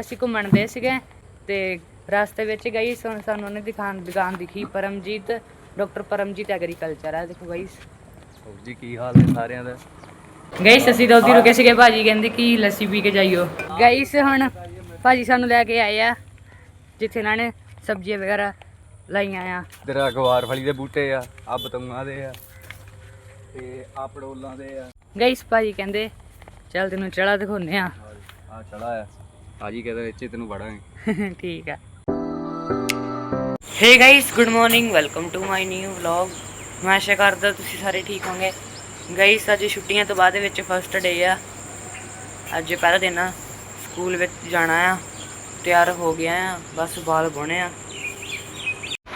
ਅਸੀਂ ਘੁੰਮਣ ਦੇ ਸੀਗੇ ਤੇ ਰਸਤੇ ਵਿੱਚ ਗਈ ਸਾਨੂੰ ਉਹਨੇ ਦਿਖਾਣ ਦੁਕਾਨ ਦਿਖੀ ਪਰਮਜੀਤ ਡਾਕਟਰ ਪਰਮਜੀਤ ਐਗਰੀਕਲਚਰ ਆ। ਦੇਖੋ ਗਾਈਸ ਹੋਰ ਜੀ ਕੀ ਹਾਲ ਨੇ ਸਾਰਿਆਂ ਦਾ? ਗਾਈਸ ਅਸੀਂ ਤਾਂ ਰੁਕੇ ਸੀਗੇ ਭਾਜੀ ਕਹਿੰਦੇ ਕਿ ਲੱਸੀ ਪੀ ਕੇ ਜਾਈਓ। ਗਾਈਸ ਹੁਣ ਭਾਜੀ ਸਾਨੂੰ ਲੈ ਕੇ ਆਏ ਆ ਜਿੱਥੇ ਇਹਨਾਂ ਨੇ ਸਬਜ਼ੀਆਂ ਵਗੈਰਾ ਲਾਈਆਂ ਆ। ਤੇਰਾ ਗਵਾਰ ਫਲੀ ਦੇ ਬੂਟੇ ਆ ਆ ਬਤੰਗਾਂ ਦੇ ਆ ਤੇ ਆ ਪੜੋਲਾਂ ਦੇ ਆ। ਗਾਈਸ ਭਾਜੀ ਕਹਿੰਦੇ ਚੱਲ ਤੈਨੂੰ ਚੜਾ ਦਿਖਾਉਨੇ ਆ। ਆ ਚੜਾ ਆ। ਭਾਜੀ ਕਹਿੰਦਾ ਇੱਥੇ ਤੈਨੂੰ ਵੜਾਂਗੇ। ਠੀਕ ਆ। Hey guys good morning welcome to my new vlog ਮੈਂ ਆਸ਼ਾ ਕਰਦਾ ਤੁਸੀਂ ਸਾਰੇ ਠੀਕ ਹੋਗੇ ਗਾਇਸ ਅੱਜ ਛੁੱਟੀਆਂ ਤੋਂ ਬਾਅਦ ਵਿੱਚ ਫਸਟ ਡੇ ਆ। ਅੱਜ ਪਹਿਲਾ ਦਿਨ ਆ ਸਕੂਲ ਵਿੱਚ ਜਾਣਾ ਆ। ਤਿਆਰ ਹੋ ਗਿਆ ਆ, ਬਸ ਬਾਲ ਬੁਣੇ ਆ।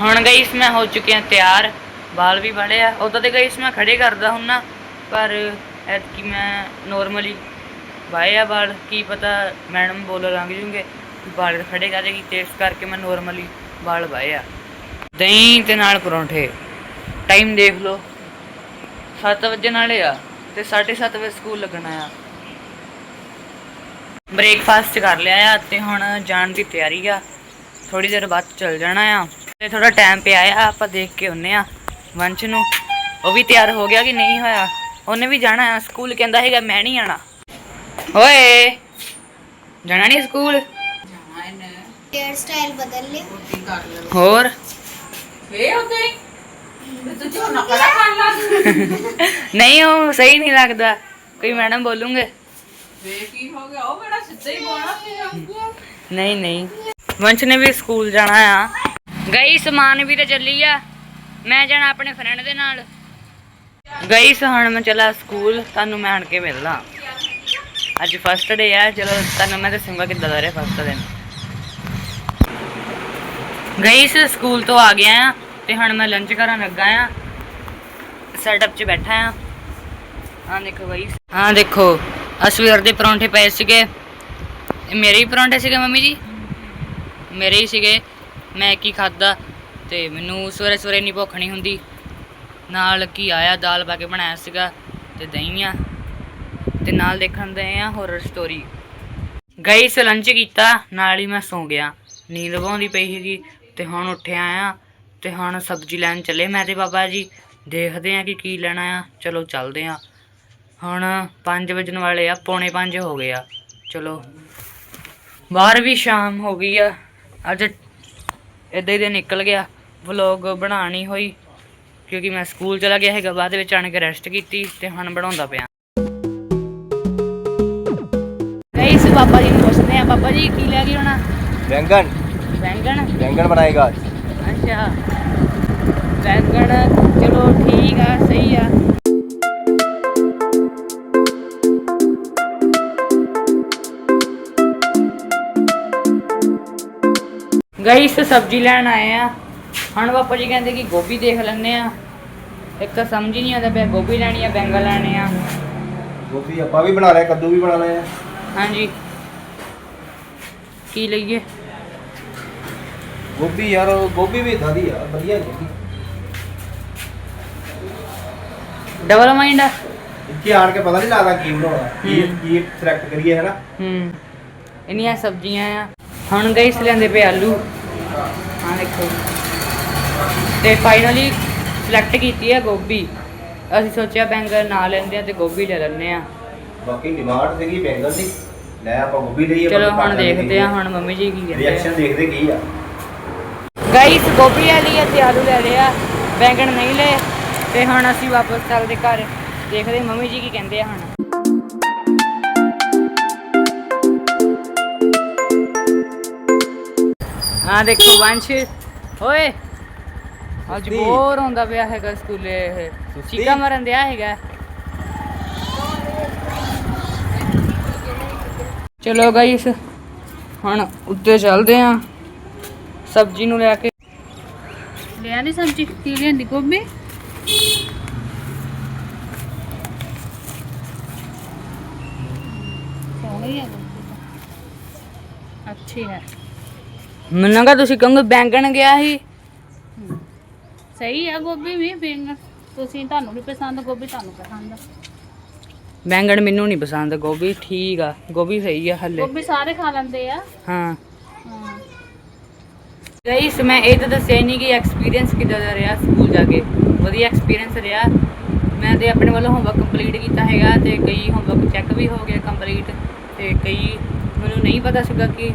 ਹੁਣ ਗਾਇਸ ਮੈਂ ਹੋ ਚੁੱਕਿਆ ਤਿਆਰ। ਬਾਲ ਵੀ ਬਣੇ ਆ। ਉਦੋਂ ਤੇ ਗਾਇਸ ਮੈਂ ਖੜੇ ਕਰਦਾ ਹੁੰਨਾ, ਪਰ ਐਤਕੀ ਮੈਂ ਨੋਰਮਲੀ ਵਾਏ ਆ ਵਾਲ, ਕੀ ਪਤਾ ਮੈਡਮ ਬੋਲ ਲੰਘ ਜੂਗੇ। ਵੀ ਵਾਲ ਖੜੇ ਕਰੇਗੀ ਤੇ ਇਸ ਕਰਕੇ ਮੈਂ ਨੋਰਮਲੀ ਵਾਲ ਵਾਏ ਆ। ਦਹੀਂ ਤੇ ਨਾਲ ਪਰੌਂਠੇ। ਟਾਈਮ ਦੇਖ ਲਓ। 7 ਵਜੇ ਨਾਲੇ ਆ, ਤੇ 7:30 ਵਜੇ ਸਕੂਲ ਲੱਗਣਾ ਆ। ਬ੍ਰੇਕਫਾਸਟ ਕਰ ਲਿਆ ਆ, ਤੇ ਹੁਣ ਜਾਣ ਦੀ ਤਿਆਰੀ ਆ। ਥੋੜੀ ਦੇਰ ਬਾਅਦ ਚੱਲ ਜਾਣਾ ਆ। ਤੇ ਥੋੜਾ ਟਾਈਮ ਪਿਆ ਆ, ਆਪਾਂ ਦੇਖ ਕੇ ਹੁੰਨੇ ਆ ਵੰਸ਼ ਨੂੰ। ਉਹ ਵੀ ਤਿਆਰ ਹੋ ਗਿਆ ਕਿ ਨਹੀਂ ਹੋਇਆ? ਉਹਨੇ ਵੀ ਜਾਣਾ ਆ। ਸਕੂਲ ਕਹਿੰਦਾ ਹੈਗਾ ਮੈਂ ਨਹੀਂ ਆਣਾ ਓਏ ਜਾਣਾ ਨਹੀਂ ਸਕੂਲ? ਨਹੀਂ ਉਹ ਸਹੀ ਨਹੀਂ ਲੱਗਦਾ। ਕੋਈ ਮੈਡਮ ਬੋਲੂਗੇ। ਨਹੀਂ ਨਹੀਂ। ਵੰਸ਼ ਨੇ ਵੀ ਸਕੂਲ ਜਾਣਾ ਆ। ਗਈ ਸਮਾਨ ਵੀ ਤੇ ਚੱਲੀ ਆ। ਮੈਂ ਜਾਣਾ ਆਪਣੇ ਫਰੈਂਡ ਦੇ ਨਾਲ। ਗਈ ਸਹਣ ਮੈਂ ਚਲਾ ਸਕੂਲ। ਤੁਹਾਨੂੰ ਮੈਂ ਆਣ ਕੇ ਮਿਲਦਾ। ਅੱਜ ਫਸਟ ਡੇ ਆ, ਚਲੋ ਤੁਹਾਨੂੰ ਮੈਂ ਦੱਸੂਗਾ ਕਿੱਦਾਂ ਦਾ ਰਿਹਾ ਫਸਟ ਦਿਨ। ਗਈ ਸੀ ਸਕੂਲ ਤੋਂ ਆ ਗਿਆ ਆ ਤੇ ਹੁਣ ਮੈਂ ਲੰਚ ਕਰਨ ਲੱਗਾ ਆ। ਸੈਟਅਪ 'ਚ ਬੈਠਾ ਆ। ਆ ਦੇਖੋ ਗਈ ਆ ਦੇਖੋ ਅਸਵੀਰ ਦੇ ਪਰੌਂਠੇ ਪਏ ਸੀਗੇ। ਮੇਰੇ ਹੀ ਪਰੌਂਠੇ ਸੀਗੇ ਮੰਮੀ ਜੀ? ਮੇਰੇ ਹੀ ਸੀਗੇ। ਮੈਂ ਕੀ ਖਾਦਾ ਤੇ ਮੈਨੂੰ ਸਵੇਰੇ ਸਵੇਰੇ ਨਹੀਂ ਭੁੱਖ ਨਹੀਂ ਹੁੰਦੀ। ਨਾਲ ਕੀ ਆਇਆ? ਦਾਲ ਪਾ ਕੇ ਬਣਾਇਆ ਸੀਗਾ ਤੇ ਦਹੀਂ ਆ। ਤੇ ਨਾਲ ਦੇਖਣ ਦੇ ਆ ਹੋਰਰ ਸਟੋਰੀ ਗਈ ਸੀ ਲੰਚ ਕੀਤਾ, ਨਾਲ ਹੀ ਮੈਂ ਸੌਂ ਗਿਆ। ਨੀਂਦ ਆਉਂਦੀ ਪਈ ਸੀਗੀ ਤੇ ਹੁਣ ਉੱਠਿਆ ਆ ਤੇ ਹੁਣ ਸਬਜ਼ੀ ਲੈਣ ਚੱਲੇ ਮੈਂ ਤੇ ਬਾਬਾ ਜੀ। ਦੇਖਦੇ ਆ ਕਿ ਕੀ ਲੈਣਾ ਆ। ਚਲੋ ਚੱਲਦੇ ਆ। ਹੁਣ 5 ਵਜਣ ਵਾਲੇ ਆ, ਪੌਣੇ 5 ਹੋ ਗਏ ਆ। ਚਲੋ। ਬਾਹਰ ਵੀ ਸ਼ਾਮ ਹੋ ਗਈ ਆ। ਅੱਜ ਇਦਾਂ ਹੀ ਦਿਨ ਨਿਕਲ ਗਿਆ। ਵਲੌਗ ਬਣਾਣੀ ਹੋਈ। ਕਿਉਂਕਿ ਮੈਂ ਸਕੂਲ ਚਲਾ ਗਿਆ ਹੈਗਾ ਬਾਅਦ ਵਿੱਚ ਆਣ ਕੇ ਰੈਸਟ ਕੀਤੀ ਤੇ ਹੁਣ ਬਣਾਉਂਦਾ ਪਿਆ। ਗਈ ਸੀ ਬਾਬਾ ਜੀ ਨੂੰ ਪੁੱਛਦੇ ਆ ਬਾਬਾ ਜੀ ਕੀ ਲੈ ਕੇ ਆਉਣਾ? ਬੈਂਗਣ। ਬੈਂਗਣ? ਬੈਂਗਣ ਬਣਾਏਗਾ ਅੱਛਾ। ਬੈਂਗਣ ਚਲੋ ਠੀਕ ਆ ਸਹੀ ਆ। ਗਾਈਸ ਸਬਜ਼ੀ ਲੈਣ ਆਏ ਆ। ਹੁਣ ਪਾਪਾ ਜੀ ਕਹਿੰਦੇ ਕਿ ਗੋਭੀ ਦੇਖ ਲੈਣੇ ਆ। ਇੱਕ ਤਾਂ ਸਮਝ ਹੀ ਨਹੀਂ ਆਉਂਦਾ ਪਿਆ ਗੋਭੀ ਲੈਣੀ ਆ ਬੈਂਗਣ ਲੈਣੇ ਆ। ਗੋਭੀ ਆਪਾਂ ਵੀ ਬਣਾ ਲਿਆ ਕੱਦੂ ਵੀ ਬਣਾ ਲਿਆ। ਹਾਂਜੀ। ਕੀ ਲਈਏ? ਗੋਭੀ ਯਾਰ ਗੋਭੀ ਵੀ ਇਦਾਂ ਦੀ ਆ ਵਧੀਆ ਗੋਭੀ ਡਬਲ ਮਾਈਂਡ ਆ। ਇੱਥੇ ਆਣ ਕੇ ਪਤਾ ਨਹੀਂ ਲੱਗਦਾ ਕੀ ਬਣਾਉਣਾ ਕੀ। ਕੀ ਸਿਲੈਕਟ ਕਰੀਏ ਹੈ ਨਾ ਹੂੰ। ਇੰਨੀਆਂ ਸਬਜ਼ੀਆਂ ਆ। ਹੁਣ ਗਈ ਲੈਂਦੇ ਪਏ ਆਲੂ। ਹਾਂ। ਦੇਖੋ। ਤੇ ਫਾਈਨਲੀ ਸਿਲੈਕਟ ਕੀਤੀ ਹੈ ਗੋਭੀ। ਅਸੀਂ ਸੋਚਿਆ ਬੈਂਗਣ ਨਾ ਲੈਂਦੇ ਆ ਤੇ ਗੋਭੀ ਲੈ ਲੈਂਦੇ ਆ। ਬਾਕੀ ਡਿਮਾਂਡ ਸੀਗੀ ਬੈਂਗਣ ਦੀ। ਲੈ ਆਪਾਂ ਗੋਭੀ ਲਈ ਚਲੋ ਹੁਣ ਦੇਖਦੇ ਆ ਹੁਣ ਮੰਮੀ ਜੀ ਕੀ ਕਹਿੰਦੇ ਰਿਐਕਸ਼ਨ ਦੇਖਦੇ ਕੀ ਆ। ਗਾਈਸ ਗੋਭੀ ਲੈ ਲਈ ਤੇ ਆਲੂ ਲੈ ਲਿਆ ਬੈਂਗਣ ਨਹੀਂ ਲਏ ਤੇ ਹੁਣ ਅਸੀਂ ਵਾਪਸ ਚੱਲਦੇ ਘਰ। ਦੇਖਦੇ ਮੰਮੀ ਜੀ ਕੀ ਕਹਿੰਦੇ ਆ ਹੁਣ। ਹਾਂ ਦੇਖੋ ਵੰਸ਼। ਓਏ ਅੱਜ। ਬੋਰ ਹੁੰਦਾ ਪਿਆ ਹੈਗਾ ਸਕੂਲੇ ਇਹ? ਚੀਕਾ ਮਰਨ ਦਿਆ ਹੈਗਾ। ਚਲੋ ਗਾਈਸ ਹੁਣ ਉੱਤੇ ਚੱਲਦੇ ਆ ਸਬਜ਼ੀ ਨੂੰ ਲੈ ਕੇ। ਲੈ ਆਂਦੀ ਸਬਜ਼ੀ? ਕੀ ਲੈਂਦੀ ਗੋਭੀ? ਅੱਛੀ ਹੈ। ਮੈਨੂੰ ਤੁਸੀਂ ਕਹੋਗੇ ਬੈਂਗਣ ਗਿਆ ਸੀ। ਸਹੀ ਆ ਗੋਭੀ ਵੀ ਬੈਂਗਣ। ਤੁਸੀਂ ਤੁਹਾਨੂੰ ਨਹੀਂ ਪਸੰਦ ਗੋਭੀ ਤੁਹਾਨੂੰ ਪਸੰਦ ਆ। ਬੈਂਗਣ ਮੈਨੂੰ ਨਹੀਂ ਪਸੰਦ ਗੋਭੀ ਠੀਕ ਆ ਗੋਭੀ ਸਹੀ ਆ ਹੱਲੇ। ਗੋਭੀ ਸਾਰੇ ਖਾ ਲੈਂਦੇ ਆ। ਹਾਂ। ਗਾਈਸ ਮੈਂ ਇਹ ਤਾਂ ਦੱਸਿਆ ਨਹੀਂ ਕਿ ਐਕਸਪੀਰੀਅੰਸ ਕਿੱਦਾਂ ਦਾ ਰਿਹਾ ਸਕੂਲ ਜਾ ਕੇ। ਵਧੀਆ ਐਕਸਪੀਰੀਅੰਸ ਰਿਹਾ। ਮੈਂ ਤੇ ਆਪਣੇ ਵੱਲੋਂ ਹੋਮਵਰਕ ਕੰਪਲੀਟ ਕੀਤਾ ਹੈਗਾ ਤੇ ਕਈ ਹੋਮਵਰਕ ਚੈੱਕ ਵੀ ਹੋ ਗਏ ਕੰਪਲੀਟ ਤੇ ਕਈ ਮੈਨੂੰ ਨਹੀਂ ਪਤਾ ਸੀਗਾ ਕਿ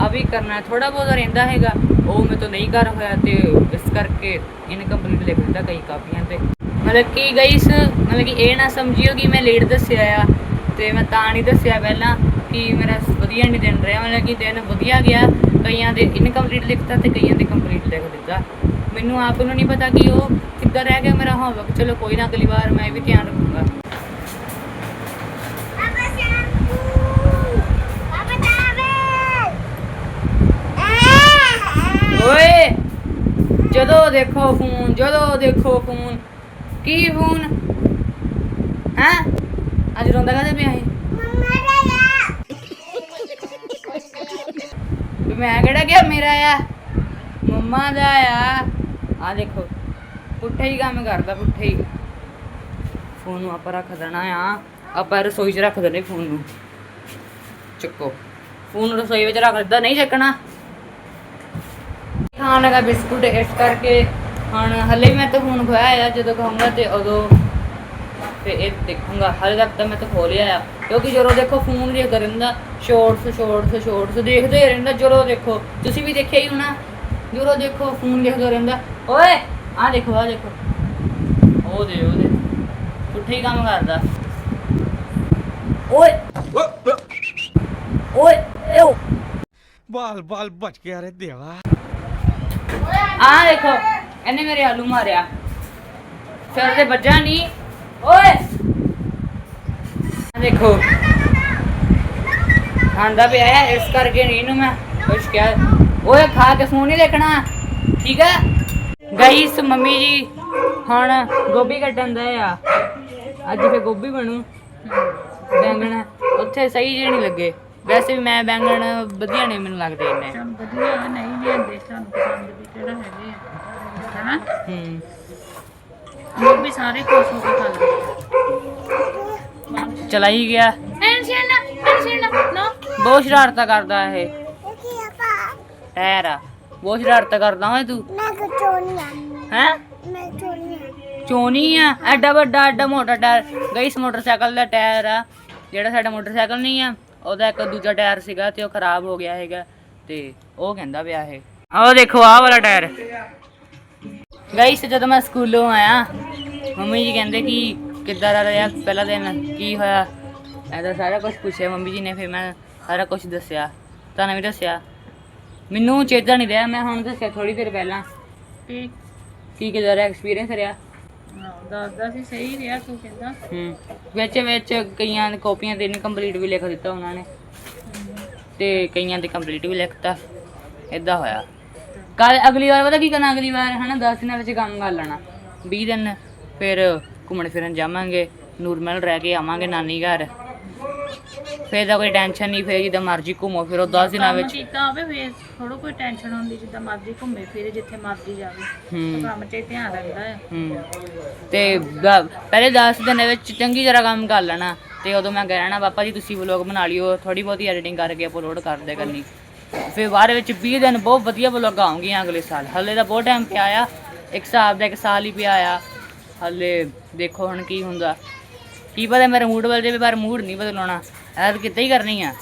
ਆ ਵੀ ਕਰਨਾ ਥੋੜਾ ਬਹੁਤਾ ਰਹਿੰਦਾ ਹੈਗਾ ਉਹ ਮੇਰੇ ਤੋਂ ਨਹੀਂ ਕਰ ਹੋਇਆ ਤੇ ਇਸ ਕਰਕੇ ਇਨਕੰਪਲੀਟ ਲਿਖ ਦਿੱਤਾ ਕਈ ਕਾਪੀਆਂ ਤੇ। ਮਤਲਬ ਕਿ ਗਾਈਸ ਮਤਲਬ ਕਿ ਇਹ ਨਾ ਸਮਝਿਓ ਕਿ ਮੈਂ ਲੇਟ ਦੱਸਿਆ ਆ ਤੇ ਮੈਂ ਤਾਂ ਨਹੀਂ ਦੱਸਿਆ ਪਹਿਲਾਂ ਕਿ ਮੇਰਾ ਵਧੀਆ ਨਹੀਂ ਦਿਨ ਰਿਹਾ ਮਤਲਬ ਕਿ ਦਿਨ ਵਧੀਆ ਗਿਆ ਕਈਆਂ ਦੇ ਇਨਕੰਪਲੀਟ ਲਿਖਤਾ ਤੇ ਕਈਆਂ ਦੇ ਕੰਪਲੀਟ ਲਿਖ ਦਿੱਤਾ। ਮੈਨੂੰ ਆਪ ਨੂੰ ਨਹੀਂ ਪਤਾ ਕਿ ਉਹ ਕਿੱਦਾਂ ਰਹਿ ਗਿਆ ਮੇਰਾ ਹੋਮਵਰਕ ਚਲੋ ਕੋਈ ਨਾ ਅਗਲੀ ਵਾਰ ਮੈਂ ਵੀ ਧਿਆਨ ਰੱਖੂੰਗਾ। ਓਏ ਜਦੋਂ ਦੇਖੋ ਫੋਨ ਜਦੋਂ ਦੇਖੋ ਫੋਨ। ਕੀ ਫੋਨ ਹੈ? ਅੱਜ ਰੋਂਦਾ ਕਾਹਦੇ ਪਿਆ ਹੈ ਮੈਂ ਕਿਹੜਾ ਗਿਆ ਮੇਰਾ ਆ? ਮੰਮਾ ਦਾ ਆ। ਆ ਦੇਖੋ, ਪੁੱਠਾ ਹੀ ਕੰਮ ਕਰਦਾ, ਪੁੱਠਾ ਹੀ। ਫੋਨ ਨੂੰ ਆਪਾਂ ਰੱਖ ਦੇਣਾ ਆ। ਆਪਾਂ ਰਸੋਈ 'ਚ ਰੱਖ ਦੇਣੇ ਫੋਨ ਨੂੰ। ਚੱਕੋ। ਫੋਨ ਰਸੋਈ ਵਿੱਚ ਰੱਖ ਦਿੱਤਾ, ਨਹੀਂ ਚੱਕਣਾ। ਖਾਣ ਲਗਾ ਬਿਸਕੁਟ, ਇਸ ਕਰਕੇ ਹੁਣ ਹਲੇ ਮੈਂ ਤਾਂ ਫੋਨ ਖੋਇਆ ਆ ਜਦੋਂ ਖਾਊਂਗਾ ਤੇ ਉਦੋਂ ਤੇ ਇਹ ਦੇਖੂੰਗਾ। ਹਾਲੇ ਤੱਕ ਤਾਂ ਮੈਂ ਤਾਂ ਖੋਲਿਆ ਆ। ਕਿਉਂਕਿ ਜਦੋਂ ਦੇਖੋ ਫੋਨ ਦੇਖਦਾ ਰਹਿੰਦਾ ਸ਼ੋਰਟਸ ਸ਼ੋਰਟਸ ਸ਼ੋਰਟਸ ਦੇਖਦੇ ਰਹਿੰਦਾ ਜਦੋਂ ਦੇਖੋ ਤੁਸੀਂ ਵੀ ਦੇਖਿਆ ਹੀ ਹੋਣਾ ਜਦੋਂ ਦੇਖੋ ਫੋਨ ਦੇਖਦਾ ਰਹਿੰਦਾ ਓਏ ਆ ਦੇਖੋ ਆ ਦੇਖੋ। ਉਹ ਦੇ ਉਹ ਦੇ। ਪੁੱਠੇ ਹੀ ਕੰਮ ਕਰਦਾ। ਓਏ ਓਏ ਏਓ ਬਾਲ ਬਾਲ ਬਚ ਗਿਆ ਰੇ ਦੇਵਾ। ਆ ਦੇਖੋ। ਇਹਨੇ ਮੇਰੇ ਆਲੂ ਮਾਰਿਆ। ਫਿਰ ਤੇ ਵੱਜਾ ਨਹੀਂ। ਓਏ! ਆਹ ਦੇਖੋ। ਆਂਦਾ ਪਿਆ ਹੈ, ਇਸ ਕਰਕੇ ਨਹੀਂ ਇਹਨੂੰ ਮੈਂ ਕੁਛ ਕਿਹਾ। ਓਏ, ਖਾ ਕੇ ਫੋਨ ਨਹੀਂ ਦੇਖਣਾ। ਠੀਕ ਹੈ? ਗਾਈਸ ਮੰਮੀ ਜੀ ਹੁਣ ਗੋਭੀ ਕੱਟਣ ਦਾ ਆ। ਅੱਜ ਫੇ ਗੋਭੀ ਬਣੂ। ਬੈਂਗਣ ਉੱਥੇ ਸਹੀ ਜਿਹੇ ਨਹੀਂ ਲੱਗੇ। ਵੈਸੇ ਵੀ ਮੈਂ ਬੈਂਗਣ ਵਧੀਆ ਨਹੀਂ ਮੈਨੂੰ ਲੱਗਦੇ ਇੰਨੇ। ਵਧੀਆ ਨਹੀਂ ਲਿਆਂਦੇ ਸਾਨੂੰ ਪਸੰਦ ਵੀ ਕਿਹੜਾ ਹੈਗੇ ਆ। ਹਨਾ? ਹੂੰ। ਗੋਭੀ ਸਾਰੇ ਖੁਸ਼ ਹੋ ਕੇ ਖਾਂਦੇ ਆ। ਚਲਾ ਹੀ ਗਿਆ। ਟੈਨਸ਼ਨ ਨਾ ਟੈਨਸ਼ਨ ਨਾ ਨਾ। ਬਹੁਤ ਸ਼ਰਾਰਤਾਂ ਕਰਦਾ ਇਹ। ਟਾਇਰ ਆ। ਬਹੁਤ ਸ਼ਰਾਰਤਾਂ ਕਰਦਾ ਓਏ ਤੂੰ। ਹੈ? ਚੋਣੀ ਆ। ਐਡਾ ਵੱਡਾ ਐਡਾ ਮੋਟਾ ਟਾਇਰ। ਗਈ ਇਸ ਮੋਟਰਸਾਈਕਲ ਦਾ ਟਾਇਰ ਆ। ਜਿਹੜਾ ਸਾਡਾ ਮੋਟਰਸਾਈਕਲ ਨਹੀਂ ਆ ਉਹਦਾ ਇੱਕ ਦੂਜਾ ਟਾਇਰ ਸੀਗਾ ਤੇ ਉਹ ਖਰਾਬ ਹੋ ਗਿਆ ਹੈਗਾ। ਤੇ ਉਹ ਕਹਿੰਦਾ ਪਿਆ ਇਹ। ਆਹ ਦੇਖੋ ਆਹ ਵਾਲਾ ਟਾਇਰ। ਗਾਈਸ ਜਦੋਂ ਮੈਂ ਸਕੂਲੋਂ ਆਇਆ ਮੰਮੀ ਜੀ ਕਹਿੰਦੇ ਕਿ ਕਿੱਦਾਂ ਦਾ ਰਿਹਾ ਪਹਿਲਾ ਦਿਨ ਕੀ ਹੋਇਆ? ਐਦਾ ਸਾਰਾ ਕੁਝ ਪੁੱਛਿਆ ਮੰਮੀ ਜੀ ਨੇ ਫਿਰ ਮੈਂ ਸਾਰਾ ਕੁਝ ਦੱਸਿਆ ਤੁਹਾਨੂੰ ਵੀ ਦੱਸਿਆ। ਮੈਨੂੰ ਚੇਤਾ ਨਹੀਂ ਰਿਹਾ ਮੈਂ ਹੁਣ ਦੱਸਿਆ ਥੋੜੀ ਦੇਰ ਪਹਿਲਾਂ ਤੇ ਕੀ ਕਿਦਾਂ ਦਾ ਐਕਸਪੀਰੀਅੰਸ ਰਿਹਾ। ਹਾਂ, ਦੱਸਦਾ ਸੀ ਸਹੀ ਰਿਹਾ ਤੂੰ ਕਹਿੰਦਾ ਹੂੰ ਵਿੱਚ ਵਿੱਚ ਕਈਆਂ ਦੀ ਕਾਪੀਆਂ ਤੇ ਇਨਕੰਪਲੀਟ ਵੀ ਲਿਖ ਦਿੱਤਾ ਉਹਨਾਂ ਨੇ। ਤੇ ਕਈਆਂ ਤੇ ਕੰਪਲੀਟ ਵੀ ਲਿਖਤਾ ਇਦਾਂ ਹੋਇਆ। ਕੱਲ ਅਗਲੀ ਵਾਰ ਪਤਾ ਕੀ ਕਰਨਾ ਅਗਲੀ ਵਾਰ ਹਨਾ 10 ਦਿਨਾਂ ਵਿੱਚ ਕੰਮ ਕਰ ਲੈਣਾ। 20 ਦਿਨ ਫਿਰ ਘੁੰਮਣ ਫਿਰਨ ਜਾਵਾਂਗੇ ਨੂਰਮਲ ਰਹਿ ਕੇ ਆਵਾਂਗੇ ਨਾਨੀ ਘਰ। ਫਿਰ ਤਾਂ ਕੋਈ ਟੈਨਸ਼ਨ ਨਹੀਂ ਫਿਰ ਜਿੱਦਾਂ ਮਰਜ਼ੀ ਘੁੰਮੋ ਫਿਰੋ 10 ਦਿਨਾਂ ਕੰਮ ਵਿੱਚ। ਕੀਤਾ ਹੋਵੇ ਫੇਰ ਥੋੜਾ ਕੋਈ ਟੈਨਸ਼ਨ ਹੁੰਦੀ ਜਿੱਦਾਂ ਮਰਜ਼ੀ ਘੁੰਮੇ ਫਿਰੇ ਜਿੱਥੇ ਮਰਜ਼ੀ ਜਾਵੇ। ਹੂੰ। ਕੰਮ 'ਚ ਹੀ ਧਿਆਨ ਰੱਖਦਾ ਹੈ। ਹੂੰ। ਤੇ ਦ- ਪਹਿਲੇ 10 ਦਿਨ ਵਿੱਚ ਚੰਗੀ ਤਰ੍ਹਾਂ ਕੰਮ ਕਰ ਲੈਣਾ। ਤੇ ਉਦੋਂ ਮੈਂ ਕਹਿ ਰਹਿਣਾ ਪਾਪਾ ਜੀ ਤੁਸੀਂ ਵਲੌਗ ਬਣਾ ਲਿਓ ਥੋੜੀ ਬਹੁਤੀ ਐਡੀਟਿੰਗ ਕਰਕੇ ਅਪਲੋਡ ਕਰ ਦੇ ਕਰਨੀ। ਫਿਰ ਬਾਅਦ ਵਿੱਚ 20 ਦਿਨ ਬਹੁਤ ਵਧੀਆ ਵਲੌਗ ਆਉਂਗੀਆਂ ਅਗਲੇ ਸਾਲ। ਹੱਲੇ ਤਾਂ ਬਹੁਤ ਟਾਈਮ ਪਿਆ ਆ ਇੱਕ ਹਿਸਾਬ ਦਾ ਇੱਕ ਸਾਲ ਹੀ ਪਿਆ ਆ ਹੱਲੇ ਦੇਖੋ ਹੁਣ ਕੀ ਹੁੰਦਾ। ਕੀ ਪਤਾ ਮੇਰਾ ਮੂਡ ਬਦਲ ਜਾਵੇ ਪਰ ਮੂਡ ਨਹੀਂ ਬਦਲਾਉਣਾ। ਐਦ ਕਿਤੇ ਹੀ ਕਰਨੀ ਆ।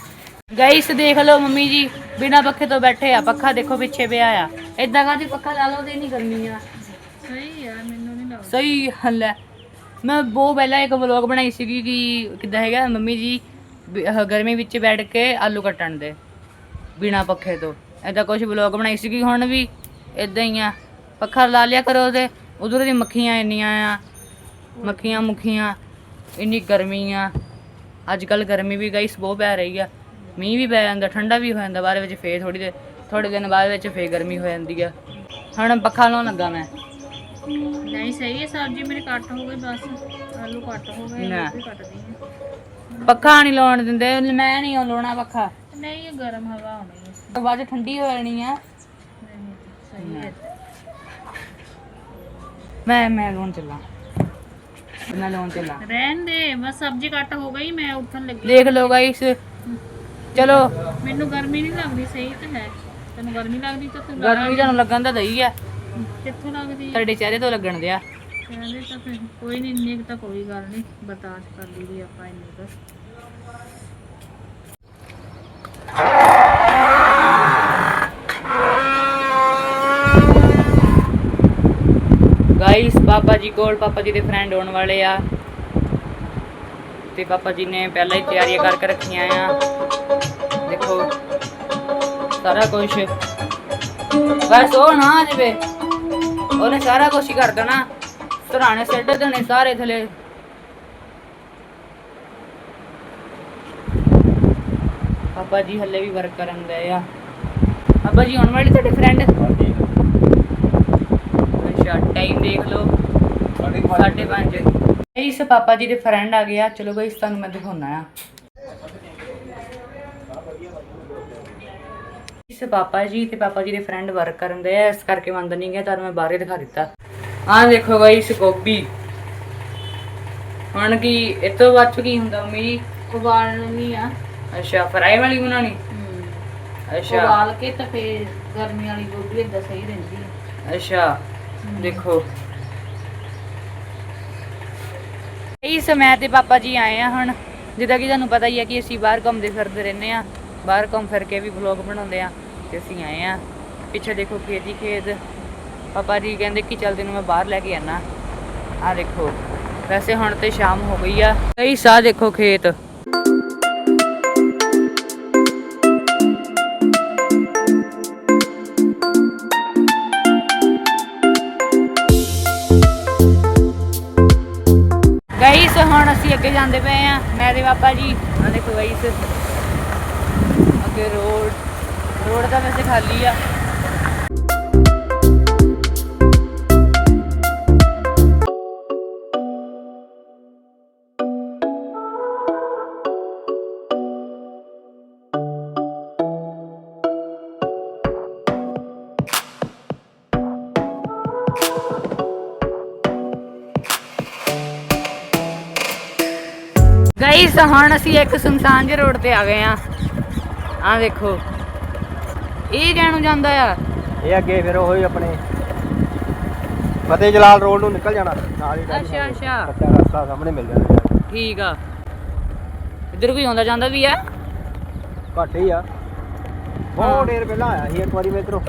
ਗਾਈਸ ਦੇਖ ਲਓ ਮੰਮੀ ਜੀ ਬਿਨਾ ਪੱਖੇ ਤੋਂ ਬੈਠੇ ਆ। ਪੱਖਾ ਦੇਖੋ ਪਿੱਛੇ ਪਿਆ ਆ। ਇਦਾਂ ਕਾਹਦੀ ਪੱਖਾ ਲਾ ਲਓ ਤੇ ਨਹੀਂ ਕਰਨੀ ਆ। ਸਹੀ ਆ ਮੈਨੂੰ ਨਹੀਂ ਲੱਗਦਾ। ਸਹੀ ਹੱਲ ਹੈ ਮੈਂ ਬਹੁਤ ਪਹਿਲਾਂ ਇੱਕ ਵਲੌਗ ਬਣਾਈ ਸੀਗੀ ਕਿ ਕਿੱਦਾਂ ਹੈਗਾ ਮੰਮੀ ਜੀ ਗਰਮੀ ਵਿੱਚ ਬੈਠ ਕੇ ਆਲੂ ਕੱਟਣ ਦੇ। ਬਿਨਾ ਪੱਖੇ ਤੋਂ। ਐਦਾਂ ਕੁਝ ਵਲੌਗ ਬਣਾਈ ਸੀਗੀ ਹੁਣ ਵੀ ਇਦਾਂ ਹੀ ਆ। ਪੱਖਾ ਲਾ ਲਿਆ ਕਰੋ ਤੇ ਉਧਰ ਦੀ ਮੱਖੀਆਂ ਇੰਨੀਆਂ ਆ ਮੱਖੀਆਂ ਮੁੱਖੀਆਂ ਇੰਨੀ ਗਰਮੀ ਆ। ਅੱਜ ਕੱਲ ਗਰਮੀ ਵੀ ਗਈ ਬਹੁਤ ਪੈ ਰਹੀ ਆ। ਮੀਂਹ ਵੀ ਪੈ ਜਾਂਦਾ ਠੰਡਾ ਵੀ ਹੋ ਜਾਂਦਾ ਬਾਅਦ ਵਿੱਚ ਫੇਰ ਥੋੜੀ ਦੇ ਥੋੜੇ ਦਿਨ ਬਾਅਦ ਵਿੱਚ ਫੇਰ ਗਰਮੀ ਹੋ ਜਾਂਦੀ ਆ। ਹੁਣ ਪੱਖਾ ਲਾਉਣ ਲੱਗਾ ਮੈਂ। ਨਹੀਂ ਸਹੀ ਹੈ ਸਬਜ਼ੀ ਮੇਰੀ ਕੱਟ ਹੋ ਗਈ ਬਸ। ਆਲੂ ਕੱਟ ਹੋ ਗਏ ਨਾ। ਪੱਖਾ ਨਹੀਂ ਲਾਉਣ ਦਿੰਦੇ ਮੈਂ ਨਹੀਂ ਲਾਉਣਾ ਪੱਖਾ। ਨਹੀਂ ਇਹ ਗਰਮ ਹਵਾ ਆਉਣੀ ਹੈ। ਬਾਅਦ 'ਚ ਠੰਡੀ ਹੋ ਜਾਣੀ ਆ। ਨਹੀਂ ਸਹੀ ਹੈ। ਮੈਂ ਮੈਂ ਲਾਉਣ ਚੱਲਾਂ। ਇਹਨਾਂ ਲੋਨ ਤੇ ਲਾ ਰਹਿਣ ਦੇ ਬਸ ਸਬਜ਼ੀ ਕੱਟ ਹੋ ਗਈ ਮੈਂ ਉੱਠਣ ਲੱਗੀ। ਦੇਖ ਲਓ ਗਾਇਸ ਚਲੋ। ਮੈਨੂੰ ਗਰਮੀ ਨਹੀਂ ਲੱਗਦੀ ਸਹੀ ਤਾਂ ਹੈ। ਤੈਨੂੰ ਗਰਮੀ ਲੱਗਦੀ ਤਾਂ ਤੂੰ ਗਰਮੀ ਤੁਹਾਨੂੰ ਲੱਗਣ ਤਾਂ ਦਈ ਆ। ਕਿੱਥੋਂ ਲੱਗਦੀ ਹੈ ਤੁਹਾਡੇ ਚਿਹਰੇ ਤੋਂ ਲੱਗਣ ਦਿਆ। ਕਹਿੰਦੇ ਤਾਂ ਫਿਰ ਕੋਈ ਨਹੀਂ ਇੰਨੇ ਕੁ ਤਾਂ ਕੋਈ ਗੱਲ ਨਹੀਂ। ਬਰਦਾਸ਼ਤ ਕਰ ਲਈਦੀ ਆਪਾਂ ਇੰਨੇ ਕੁ। ਗਾਇਸ ਪਾਪਾ ਜੀ ਕੋਲ, ਪਾਪਾ ਜੀ ਦੇ ਫਰੈਂਡ ਹੋਣ ਵਾਲੇ ਆ। ਤੇ ਪਾਪਾ ਜੀ ਨੇ ਪਹਿਲਾਂ ਹੀ ਤਿਆਰੀਆਂ ਕਰਕੇ ਰੱਖੀਆਂ ਆ। ਦੇਖੋ, ਸਾਰਾ ਕੁਝ ਬਸ ਉਹ ਨਾ ਜਵੇ, ਉਹਨੇ ਸਾਰਾ ਕੁਝ ਹੀ ਕਰ ਦੇਣਾ। ਸਰਾਣੇ ਸੱਟ ਦੇਣੇ ਸਾਰੇ ਥਲੇ। ਪਾਪਾ ਜੀ ਹੱਲੇ ਵੀ ਵਰਕ ਕਰਨ ਦੇ ਆ। ਪਾਪਾ ਜੀ, ਆਉਣ ਵਾਲੇ ਤੁਹਾਡੇ ਫਰੈਂਡ ਅੱਛਾ ਟਾਈਮ ਦੇਖ ਲਓ। ਸਾਢੇ ਪੰਜ ਇਸ ਪਾਪਾ ਜੀ ਦੇ ਫਰੈਂਡ ਆ ਗਿਆ। ਚਲੋ ਗਾਇਸ ਤੁਹਾਨੂੰ ਮੈਂ ਦਿਖਾਉਣਾ ਆ। ਇਸ ਪਾਪਾ ਜੀ ਤੇ ਪਾਪਾ ਜੀ ਦੇ ਫਰੈਂਡ ਵਰਕ ਕਰਨ ਦੇ ਆ। ਇਸ ਕਰਕੇ ਮੰਦ ਨਹੀਂ ਗਿਆ ਤੁਹਾਨੂੰ ਮੈਂ ਬਾਹਰੇ ਦਿਖਾ ਦਿੱਤਾ। ਆਹ ਦੇਖੋ ਗਾਇਸ ਗੋਭੀ ਹੁਣ ਕੀ ਇਹ ਤੋਂ ਬਾਅਦ 'ਚ ਕੀ ਹੁੰਦਾ ਮੀ ਉਬਾਲਣੀ ਆ। ਅੱਛਾ ਫਰਾਈ ਵਾਲੀ ਬਣਾਉਣੀ? ਅੱਛਾ। ਉਬਾਲ ਕੇ ਤਾਂ ਫੇਰ ਗਰਮੀ ਵਾਲੀ ਗੋਭੀ ਏਦਾਂ ਸਹੀ ਰਹਿੰਦੀ ਹੈ ਅੱਛਾ। ਦੇਖੋ। ਇਸ ਮੈਂ ਤੇ ਪਾਪਾ ਜੀ ਆਏ ਆ ਹੁਣ। ਜਿੱਦਾਂ ਕਿ ਤੁਹਾਨੂੰ ਪਤਾ ਹੀ ਹੈ ਕਿ ਅਸੀਂ ਬਾਹਰ ਘੁੰਮਦੇ ਫਿਰਦੇ ਰਹਿੰਦੇ ਆ। ਬਾਹਰ ਘੁੰਮ ਫਿਰ ਕੇ ਵੀ ਵਲੌਗ ਬਣਾਉਂਦੇ ਆ ਤੇ ਅਸੀਂ ਆਏ ਆ। ਪਿੱਛੇ ਦੇਖੋ ਖੇਤ ਹੀ ਖੇਤ। ਪਾਪਾ ਜੀ ਕਹਿੰਦੇ ਕਿ ਚੱਲ ਤੈਨੂੰ ਮੈਂ ਬਾਹਰ ਲੈ ਕੇ ਆਣਾ ਆ ਦੇਖੋ। ਵੈਸੇ ਹੁਣ ਤੇ ਸ਼ਾਮ ਹੋ ਗਈ ਆ। ਕਈ ਸਾਹ ਦੇਖੋ ਖੇਤ। ਜਾਂਦੇ ਪਏ ਆ। ਮੈਂ ਤੇ ਪਾਪਾ ਜੀ ਆ ਦੇਖੋ ਗਾਈਸ ਅੱਗੇ ਰੋਡ ਰੋਡ ਤਾਂ ਵੈਸੇ ਖਾਲੀ ਆ। ਗਾਈਸ ਹੁਣ ਅਸੀਂ ਇੱਕ ਸੁਨਸਾਨ ਜਿਹੇ ਰੋਡ ਤੇ ਆ ਗਏ ਆ ਆ ਦੇਖੋ ਇਹ ਜਾਣੂ ਜਾਂਦਾ ਆ। ਇਹ ਅੱਗੇ ਫਿਰ ਉਹ ਹੀ ਆਪਣੇ ਫਤਿਹ ਜਲਾਲ ਰੋਡ ਨੂੰ ਨਿਕਲ ਜਾਣਾ। ਨਾਲ ਹੀ ਅੱਛਾ ਅੱਛਾ। ਕੱਚਾ ਰਸਤਾ ਸਾਹਮਣੇ ਮਿਲ ਜਾਣਾ। ਠੀਕ ਆ। ਇੱਧਰ ਕੋਈ ਆਉਂਦਾ ਜਾਂਦਾ ਵੀ ਆ? ਘੱਟ ਹੀ ਆ। ਬਹੁਤ ਦੇਰ ਪਹਿਲਾਂ ਆਇਆ ਸੀ ਇੱਕ ਵਾਰੀ ਮੈਂ ਇੱਧਰੋਂ।